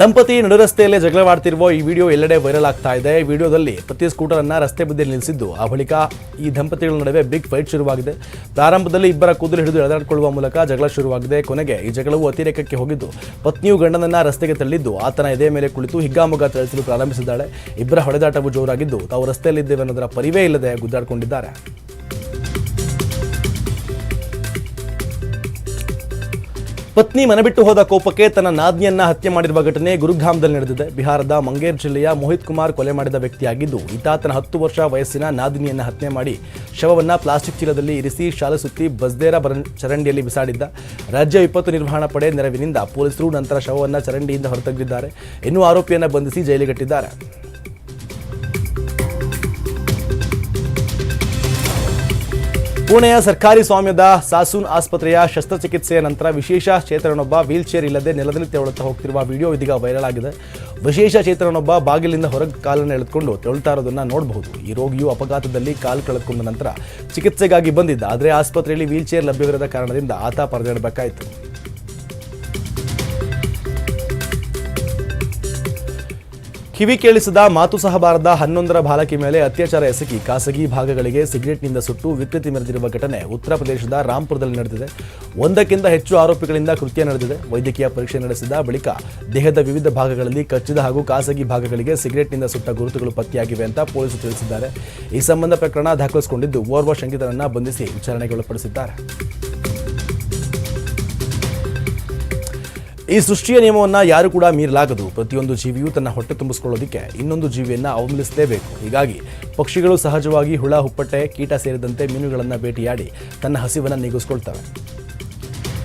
ದಂಪತಿ ನಡುರಸ್ತೆಯಲ್ಲೇ ಜಗಳವಾಡ್ತಿರುವ ಈ ವಿಡಿಯೋ ಎಲ್ಲೆಡೆ ವೈರಲ್ ಆಗ್ತಾ ಇದೆ. ಈ ವಿಡಿಯೋದಲ್ಲಿ ಪ್ರತಿ ಸ್ಕೂಟರ್ ಅನ್ನ ರಸ್ತೆ ಬದಿಯಲ್ಲಿ ನಿಲ್ಲಿಸಿದ್ದು, ಆ ಬಳಿಕ ಈ ದಂಪತಿಗಳ ನಡುವೆ ಬಿಗ್ ಫೈಟ್ ಶುರುವಾಗಿದೆ. ಪ್ರಾರಂಭದಲ್ಲಿ ಇಬ್ಬರ ಕೂದಲು ಹಿಡಿದು ಎಳೆದಾಡಿಕೊಳ್ಳುವ ಮೂಲಕ ಜಗಳ ಶುರುವಾಗಿದೆ. ಕೊನೆಗೆ ಈ ಜಗಳವು ಅತಿರೇಕಕ್ಕೆ ಹೋಗಿದ್ದು, ಪತ್ನಿಯು ಗಂಡನನ್ನ ರಸ್ತೆಗೆ ತಳ್ಳಿದ್ದು, ಆತನ ಎದೆ ಮೇಲೆ ಕುಳಿತು ಹಿಗ್ಗಾಮುಗ್ಗ ತಳಿಸಲು ಪ್ರಾರಂಭಿಸಿದ್ದಾಳೆ. ಇಬ್ಬರ ಹೊಡೆದಾಟವು ಜೋರಾಗಿದ್ದು, ತಾವು ರಸ್ತೆಯಲ್ಲಿದ್ದೇವೆ ಅನ್ನೋದರ ಪರಿವೇ ಇಲ್ಲದೆ ಗುದ್ದಾಡಿಕೊಂಡಿದ್ದಾರೆ. ಪತ್ನಿ ಮನಬಿಟ್ಟು ಹೋದ ಕೋಪಕ್ಕೆ ತನ್ನ ನಾದ್ನಿಯನ್ನ ಹತ್ಯೆ ಮಾಡಿರುವ ಘಟನೆ ಗುರುಗ್ರಾಮದಲ್ಲಿ ನಡೆದಿದೆ. ಬಿಹಾರದ ಮಂಗೇರ್ ಜಿಲ್ಲೆಯ ಮೋಹಿತ್ ಕುಮಾರ್ ಕೊಲೆ ಮಾಡಿದ ವ್ಯಕ್ತಿಯಾಗಿದ್ದು ಈತಾತನ ಹತ್ತು ವರ್ಷ ವಯಸ್ಸಿನ ನಾದಿನಿಯನ್ನ ಹತ್ಯೆ ಮಾಡಿ ಶವವನ್ನ ಪ್ಲಾಸ್ಟಿಕ್ ಚೀಲದಲ್ಲಿ ಇರಿಸಿ ಶಾಲೆ ಸುತ್ತಿ ಬಸ್ದೇರ ಚರಂಡಿಯಲ್ಲಿ ಬಿಸಾಡಿದ್ದ. ರಾಜ್ಯ ವಿಪತ್ತು ನಿರ್ವಹಣಾ ಪಡೆ ನೆರವಿನಿಂದ ಪೊಲೀಸರು ನಂತರ ಶವವನ್ನ ಚರಂಡಿಯಿಂದ ಹೊರತೆಗೆದಿದ್ದಾರೆ. ಎನ್ನುವ ಆರೋಪಿಯನ್ನ ಬಂಧಿಸಿ ಜೈಲಿಗಟ್ಟಿದ್ದಾರೆ. ಪುಣೆಯ ಸರ್ಕಾರಿ ಸ್ವಾಮ್ಯದ ಸಾಸೂನ್ ಆಸ್ಪತ್ರೆಯ ಶಸ್ತ್ರಚಿಕಿತ್ಸೆಯ ನಂತರ ವಿಶೇಷ ಚೇತನನೊಬ್ಬ ವೀಲ್ ಚೇರ್ ಇಲ್ಲದೆ ನೆಲದಲ್ಲಿ ತೆವಳುತ್ತಾ ಹೋಗ್ತಿರುವ ವಿಡಿಯೋ ಇದೀಗ ವೈರಲ್ ಆಗಿದೆ. ವಿಶೇಷ ಚೇತನನೊಬ್ಬ ಬಾಗಿಲಿಂದ ಹೊರಗೆ ಕಾಲನ್ನು ಎಳೆದುಕೊಂಡು ತೆವಳ್ತಾ ಇರೋದನ್ನ ನೋಡಬಹುದು. ಈ ರೋಗಿಯು ಅಪಘಾತದಲ್ಲಿ ಕಾಲು ಕಳೆದುಕೊಂಡ ನಂತರ ಚಿಕಿತ್ಸೆಗಾಗಿ ಬಂದಿದ್ದ. ಆದರೆ ಆಸ್ಪತ್ರೆಯಲ್ಲಿ ವೀಲ್ ಚೇರ್ ಲಭ್ಯವಿರದ ಕಾರಣದಿಂದ ಆತ ಪರದಾಡಬೇಕಾಯಿತು ಕಿವಿ ಕೇಳಿಸದ ಮಾತು ಸಹ ಬಾರದ ಹನ್ನೊಂದರ ಬಾಲಕಿ ಮೇಲೆ ಅತ್ಯಾಚಾರ ಎಸಗಿ ಖಾಸಗಿ ಭಾಗಗಳಿಗೆ ಸಿಗರೇಟ್ನಿಂದ ಸುಟ್ಟು ವಿಕೃತಿ ಮೆರೆದಿರುವ ಘಟನೆ ಉತ್ತರ ಪ್ರದೇಶದ ರಾಂಪುರದಲ್ಲಿ ನಡೆದಿದೆ. ಒಂದಕ್ಕಿಂತ ಹೆಚ್ಚು ಆರೋಪಿಗಳಿಂದ ಕೃತ್ಯ ನಡೆದಿದೆ. ವೈದ್ಯಕೀಯ ಪರೀಕ್ಷೆ ನಡೆಸಿದ ಬಳಿಕ ದೇಹದ ವಿವಿಧ ಭಾಗಗಳಲ್ಲಿ ಕಚ್ಚಿದ ಹಾಗೂ ಖಾಸಗಿ ಭಾಗಗಳಿಗೆ ಸಿಗರೇಟ್ನಿಂದ ಸುಟ್ಟ ಗುರುತುಗಳು ಪತ್ತೆಯಾಗಿವೆ ಅಂತ ಪೊಲೀಸರು ತಿಳಿಸಿದ್ದಾರೆ. ಈ ಸಂಬಂಧ ಪ್ರಕರಣ ದಾಖಲಿಸಿಕೊಂಡಿದ್ದು ಓರ್ವ ಶಂಕಿತರನ್ನ ಬಂಧಿಸಿ ವಿಚಾರಣೆಗೆ ಈ ಸೃಷ್ಟಿಯ ನಿಯಮವನ್ನು ಯಾರು ಕೂಡ ಮೀರಲಾಗದು. ಪ್ರತಿಯೊಂದು ಜೀವಿಯೂ ತನ್ನ ಹೊಟ್ಟೆ ತುಂಬಿಸ್ಕೊಳ್ಳೋದಕ್ಕೆ ಇನ್ನೊಂದು ಜೀವಿಯನ್ನು ಅವಲಂಬಿಸಲೇಬೇಕು ಹೀಗಾಗಿ ಪಕ್ಷಿಗಳು ಸಹಜವಾಗಿ ಹುಳ ಹುಪ್ಪಟ್ಟೆ ಕೀಟ ಸೇರಿದಂತೆ ಮೀನುಗಳನ್ನು ಭೇಟಿಯಾಡಿ ತನ್ನ ಹಸಿವನ್ನು ನೀಗಿಸ್ಕೊಳ್ತವೆ.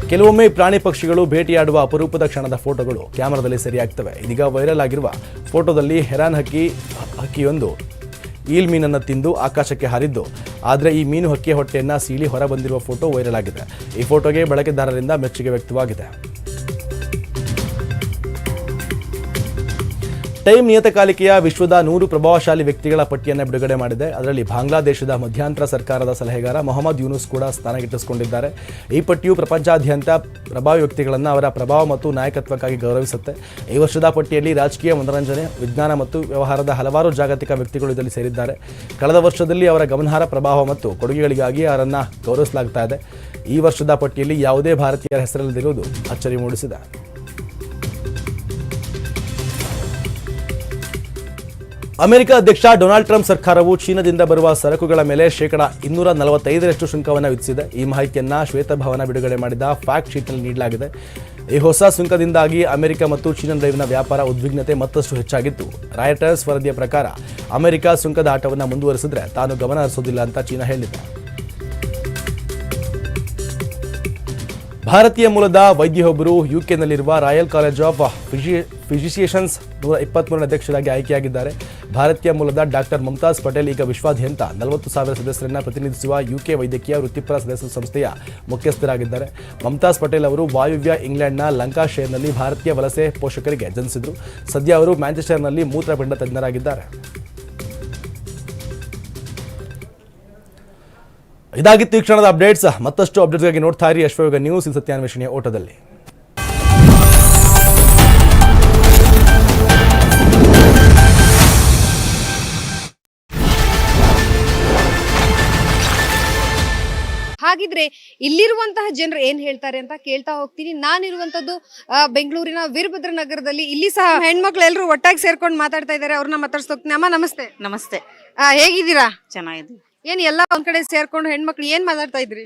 ಕೆಲವೊಮ್ಮೆ ಪ್ರಾಣಿ ಪಕ್ಷಿಗಳು ಭೇಟಿಯಾಡುವ ಅಪರೂಪದ ಕ್ಷಣದ ಫೋಟೋಗಳು ಕ್ಯಾಮರಾದಲ್ಲಿ ಸರಿಯಾಗ್ತವೆ. ಇದೀಗ ವೈರಲ್ ಆಗಿರುವ ಫೋಟೋದಲ್ಲಿ ಹೆರಾನ್ ಹಕ್ಕಿ, ಹಕ್ಕಿಯೊಂದು ಈಲ್ ಮೀನನ್ನು ತಿಂದು ಆಕಾಶಕ್ಕೆ ಹಾರಿದ್ದು, ಆದರೆ ಈ ಮೀನು ಹಕ್ಕಿಯ ಹೊಟ್ಟೆಯನ್ನು ಸೀಳಿ ಹೊರಬಂದಿರುವ ಫೋಟೋ ವೈರಲ್ ಆಗಿದೆ. ಈ ಫೋಟೋಗೆ ಬಳಕೆದಾರರಿಂದ ಮೆಚ್ಚುಗೆ ವ್ಯಕ್ತವಾಗಿದೆ. ಟೈಮ್ ನಿಯತಕಾಲಿಕೆಯ ವಿಶ್ವದ ನೂರು ಪ್ರಭಾವಶಾಲಿ ವ್ಯಕ್ತಿಗಳ ಪಟ್ಟಿಯನ್ನು ಬಿಡುಗಡೆ ಮಾಡಿದೆ. ಅದರಲ್ಲಿ ಬಾಂಗ್ಲಾದೇಶದ ಮಧ್ಯಂತರ ಸರ್ಕಾರದ ಸಲಹೆಗಾರ ಮೊಹಮ್ಮದ್ ಯೂನುಸ್ ಕೂಡ ಸ್ಥಾನ ಗಿಟ್ಟಿಸಿಕೊಂಡಿದ್ದಾರೆ ಈ ಪಟ್ಟಿಯು ಪ್ರಪಂಚಾದ್ಯಂತ ಪ್ರಭಾವಿ ವ್ಯಕ್ತಿಗಳನ್ನು ಅವರ ಪ್ರಭಾವ ಮತ್ತು ನಾಯಕತ್ವಕ್ಕಾಗಿ ಗೌರವಿಸುತ್ತೆ. ಈ ವರ್ಷದ ಪಟ್ಟಿಯಲ್ಲಿ ರಾಜಕೀಯ ಮನೋರಂಜನೆ, ವಿಜ್ಞಾನ ಮತ್ತು ವ್ಯವಹಾರದ ಹಲವಾರು ಜಾಗತಿಕ ವ್ಯಕ್ತಿಗಳು ಇದರಲ್ಲಿ ಸೇರಿದ್ದಾರೆ. ಕಳೆದ ವರ್ಷದಲ್ಲಿ ಅವರ ಗಮನಾರ್ಹ ಪ್ರಭಾವ ಮತ್ತು ಕೊಡುಗೆಗಳಿಗಾಗಿ ಅವರನ್ನು ಗೌರವಿಸಲಾಗ್ತಾ ಈ ವರ್ಷದ ಪಟ್ಟಿಯಲ್ಲಿ ಯಾವುದೇ ಭಾರತೀಯರ ಹೆಸರಲ್ಲದಿರುವುದು ಅಚ್ಚರಿ ಮೂಡಿಸಿದೆ. ಅಮೆರಿಕ ಅಧ್ಯಕ್ಷ ಡೊನಾಲ್ಡ್ ಟ್ರಂಪ್ ಸರ್ಕಾರವು ಚೀನಾದಿಂದ ಬರುವ ಸರಕುಗಳ ಮೇಲೆ ಶೇಕಡ ಇನ್ನೂರ ನಲವತ್ತೈದರಷ್ಟು ಸುಂಕವನ್ನು ವಿಧಿಸಿದೆ. ಈ ಮಾಹಿತಿಯನ್ನು ಶ್ವೇತಭವನ ಬಿಡುಗಡೆ ಮಾಡಿದ ಫ್ಯಾಕ್ಟ್ ಶೀಟ್ನಲ್ಲಿ ನೀಡಲಾಗಿದೆ. ಈ ಹೊಸ ಸುಂಕದಿಂದಾಗಿ ಅಮೆರಿಕ ಮತ್ತು ಚೀನಾ ನಡುವಿನ ವ್ಯಾಪಾರ ಉದ್ವಿಗ್ನತೆ ಮತ್ತಷ್ಟು ಹೆಚ್ಚಾಗಿತ್ತು. ರಾಯಟರ್ಸ್ ವರದಿಯ ಪ್ರಕಾರ ಅಮೆರಿಕ ಸುಂಕದ ಆಟವನ್ನು ಮುಂದುವರೆಸಿದ್ರೆ ತಾನು ಗಮನ ಹರಿಸೋದಿಲ್ಲ ಅಂತ ಚೀನಾ ಹೇಳಿದೆ. ಭಾರತೀಯ ಮೂಲದ ವೈದ್ಯೊಬ್ಬರು ಯುಕೆನಲ್ಲಿರುವ ರಾಯಲ್ ಕಾಲೇಜ್ ಆಫ್ ಫಿಜಿ ಫಿಸಿಷಿಯನ್ಸ್ ನೂರ ಇಪ್ಪತ್ತ್ಮೂರನೇ ಅಧ್ಯಕ್ಷರಾಗಿ ಆಯ್ಕೆಯಾಗಿದ್ದಾರೆ. ಭಾರತೀಯ ಮೂಲದ ಡಾಕ್ಟರ್ ಮಮತಾಜ್ ಪಟೇಲ್ ಈಗ ವಿಶ್ವಾದ್ಯಂತ. ನಲವತ್ತು ಸಾವಿರ ಸದಸ್ಯರನ್ನ ಪ್ರತಿನಿಧಿಸುವ ಯುಕೆ ವೈದ್ಯಕೀಯ ವೃತ್ತಿಪರ ಸದಸ್ಯ ಸಂಸ್ಥೆಯ ಮುಖ್ಯಸ್ಥರಾಗಿದ್ದಾರೆ. ಮಮತಾಜ್ ಪಟೇಲ್ ಅವರು ವಾಯುವ್ಯ ಇಂಗ್ಲೆಂಡ್ನ ಲಂಕಾಶೈರ್ನಲ್ಲಿ ಭಾರತೀಯ ವಲಸೆ ಪೋಷಕರಿಗೆ ಜನಿಸಿದರು. ಸದ್ಯ ಅವರು ಮ್ಯಾಂಚೆಸ್ಟರ್ನಲ್ಲಿ ಮೂತ್ರಪಿಂಡ ತಜ್ಞರಾಗಿದ್ದಾರೆ. ಇದಾಗಿತ್ತು ಈ ಕ್ಷಣದ ಅಪ್ಡೇಟ್ಸ್. ಮತ್ತಷ್ಟು ಅಪ್ಡೇಟ್ಸ್ಗಾಗಿ ನೋಡ್ತಾ ಇರಿ ಅಶ್ವಯೋಗ ನ್ಯೂಸ್ ಈ ಸತ್ಯಾನ್ವೇಷಣೆಯ ಓಟದಲ್ಲಿ.
ಹಾಗಿದ್ರೆ ಇಲ್ಲಿರುವಂತಹ ಜನರು ಏನ್ ಹೇಳ್ತಾರೆ ಅಂತ ಕೇಳ್ತಾ ಹೋಗ್ತೀನಿ. ನಾನಿರುವಂತದ್ದು ಇರುವಂತದ್ದು ಬೆಂಗಳೂರಿನ ವೀರಭದ್ರ ನಗರದಲ್ಲಿ. ಇಲ್ಲಿ ಸಹ ಹೆಣ್ಮಕ್ಳು ಎಲ್ಲರೂ ಒಟ್ಟಾಗಿ ಸೇರ್ಕೊಂಡು ಮಾತಾಡ್ತಾ ಇದ್ದಾರೆ. ಅವ್ರನ್ನ ಮಾತಾಡ್ಸೋಗ್ತೀನಿ ಅಮ್ಮ ನಮಸ್ತೆ.
ನಮಸ್ತೆ.
ಹೇಗಿದ್ದೀರಾ?
ಚೆನ್ನಾಗಿದೆ
ಏನ್ ಎಲ್ಲ ಒಂದ್ ಕಡೆ ಸೇರ್ಕೊಂಡು ಹೆಣ್ಮಕ್ಳು ಏನ್ ಮಾತಾಡ್ತಾ ಇದ್ರಿ?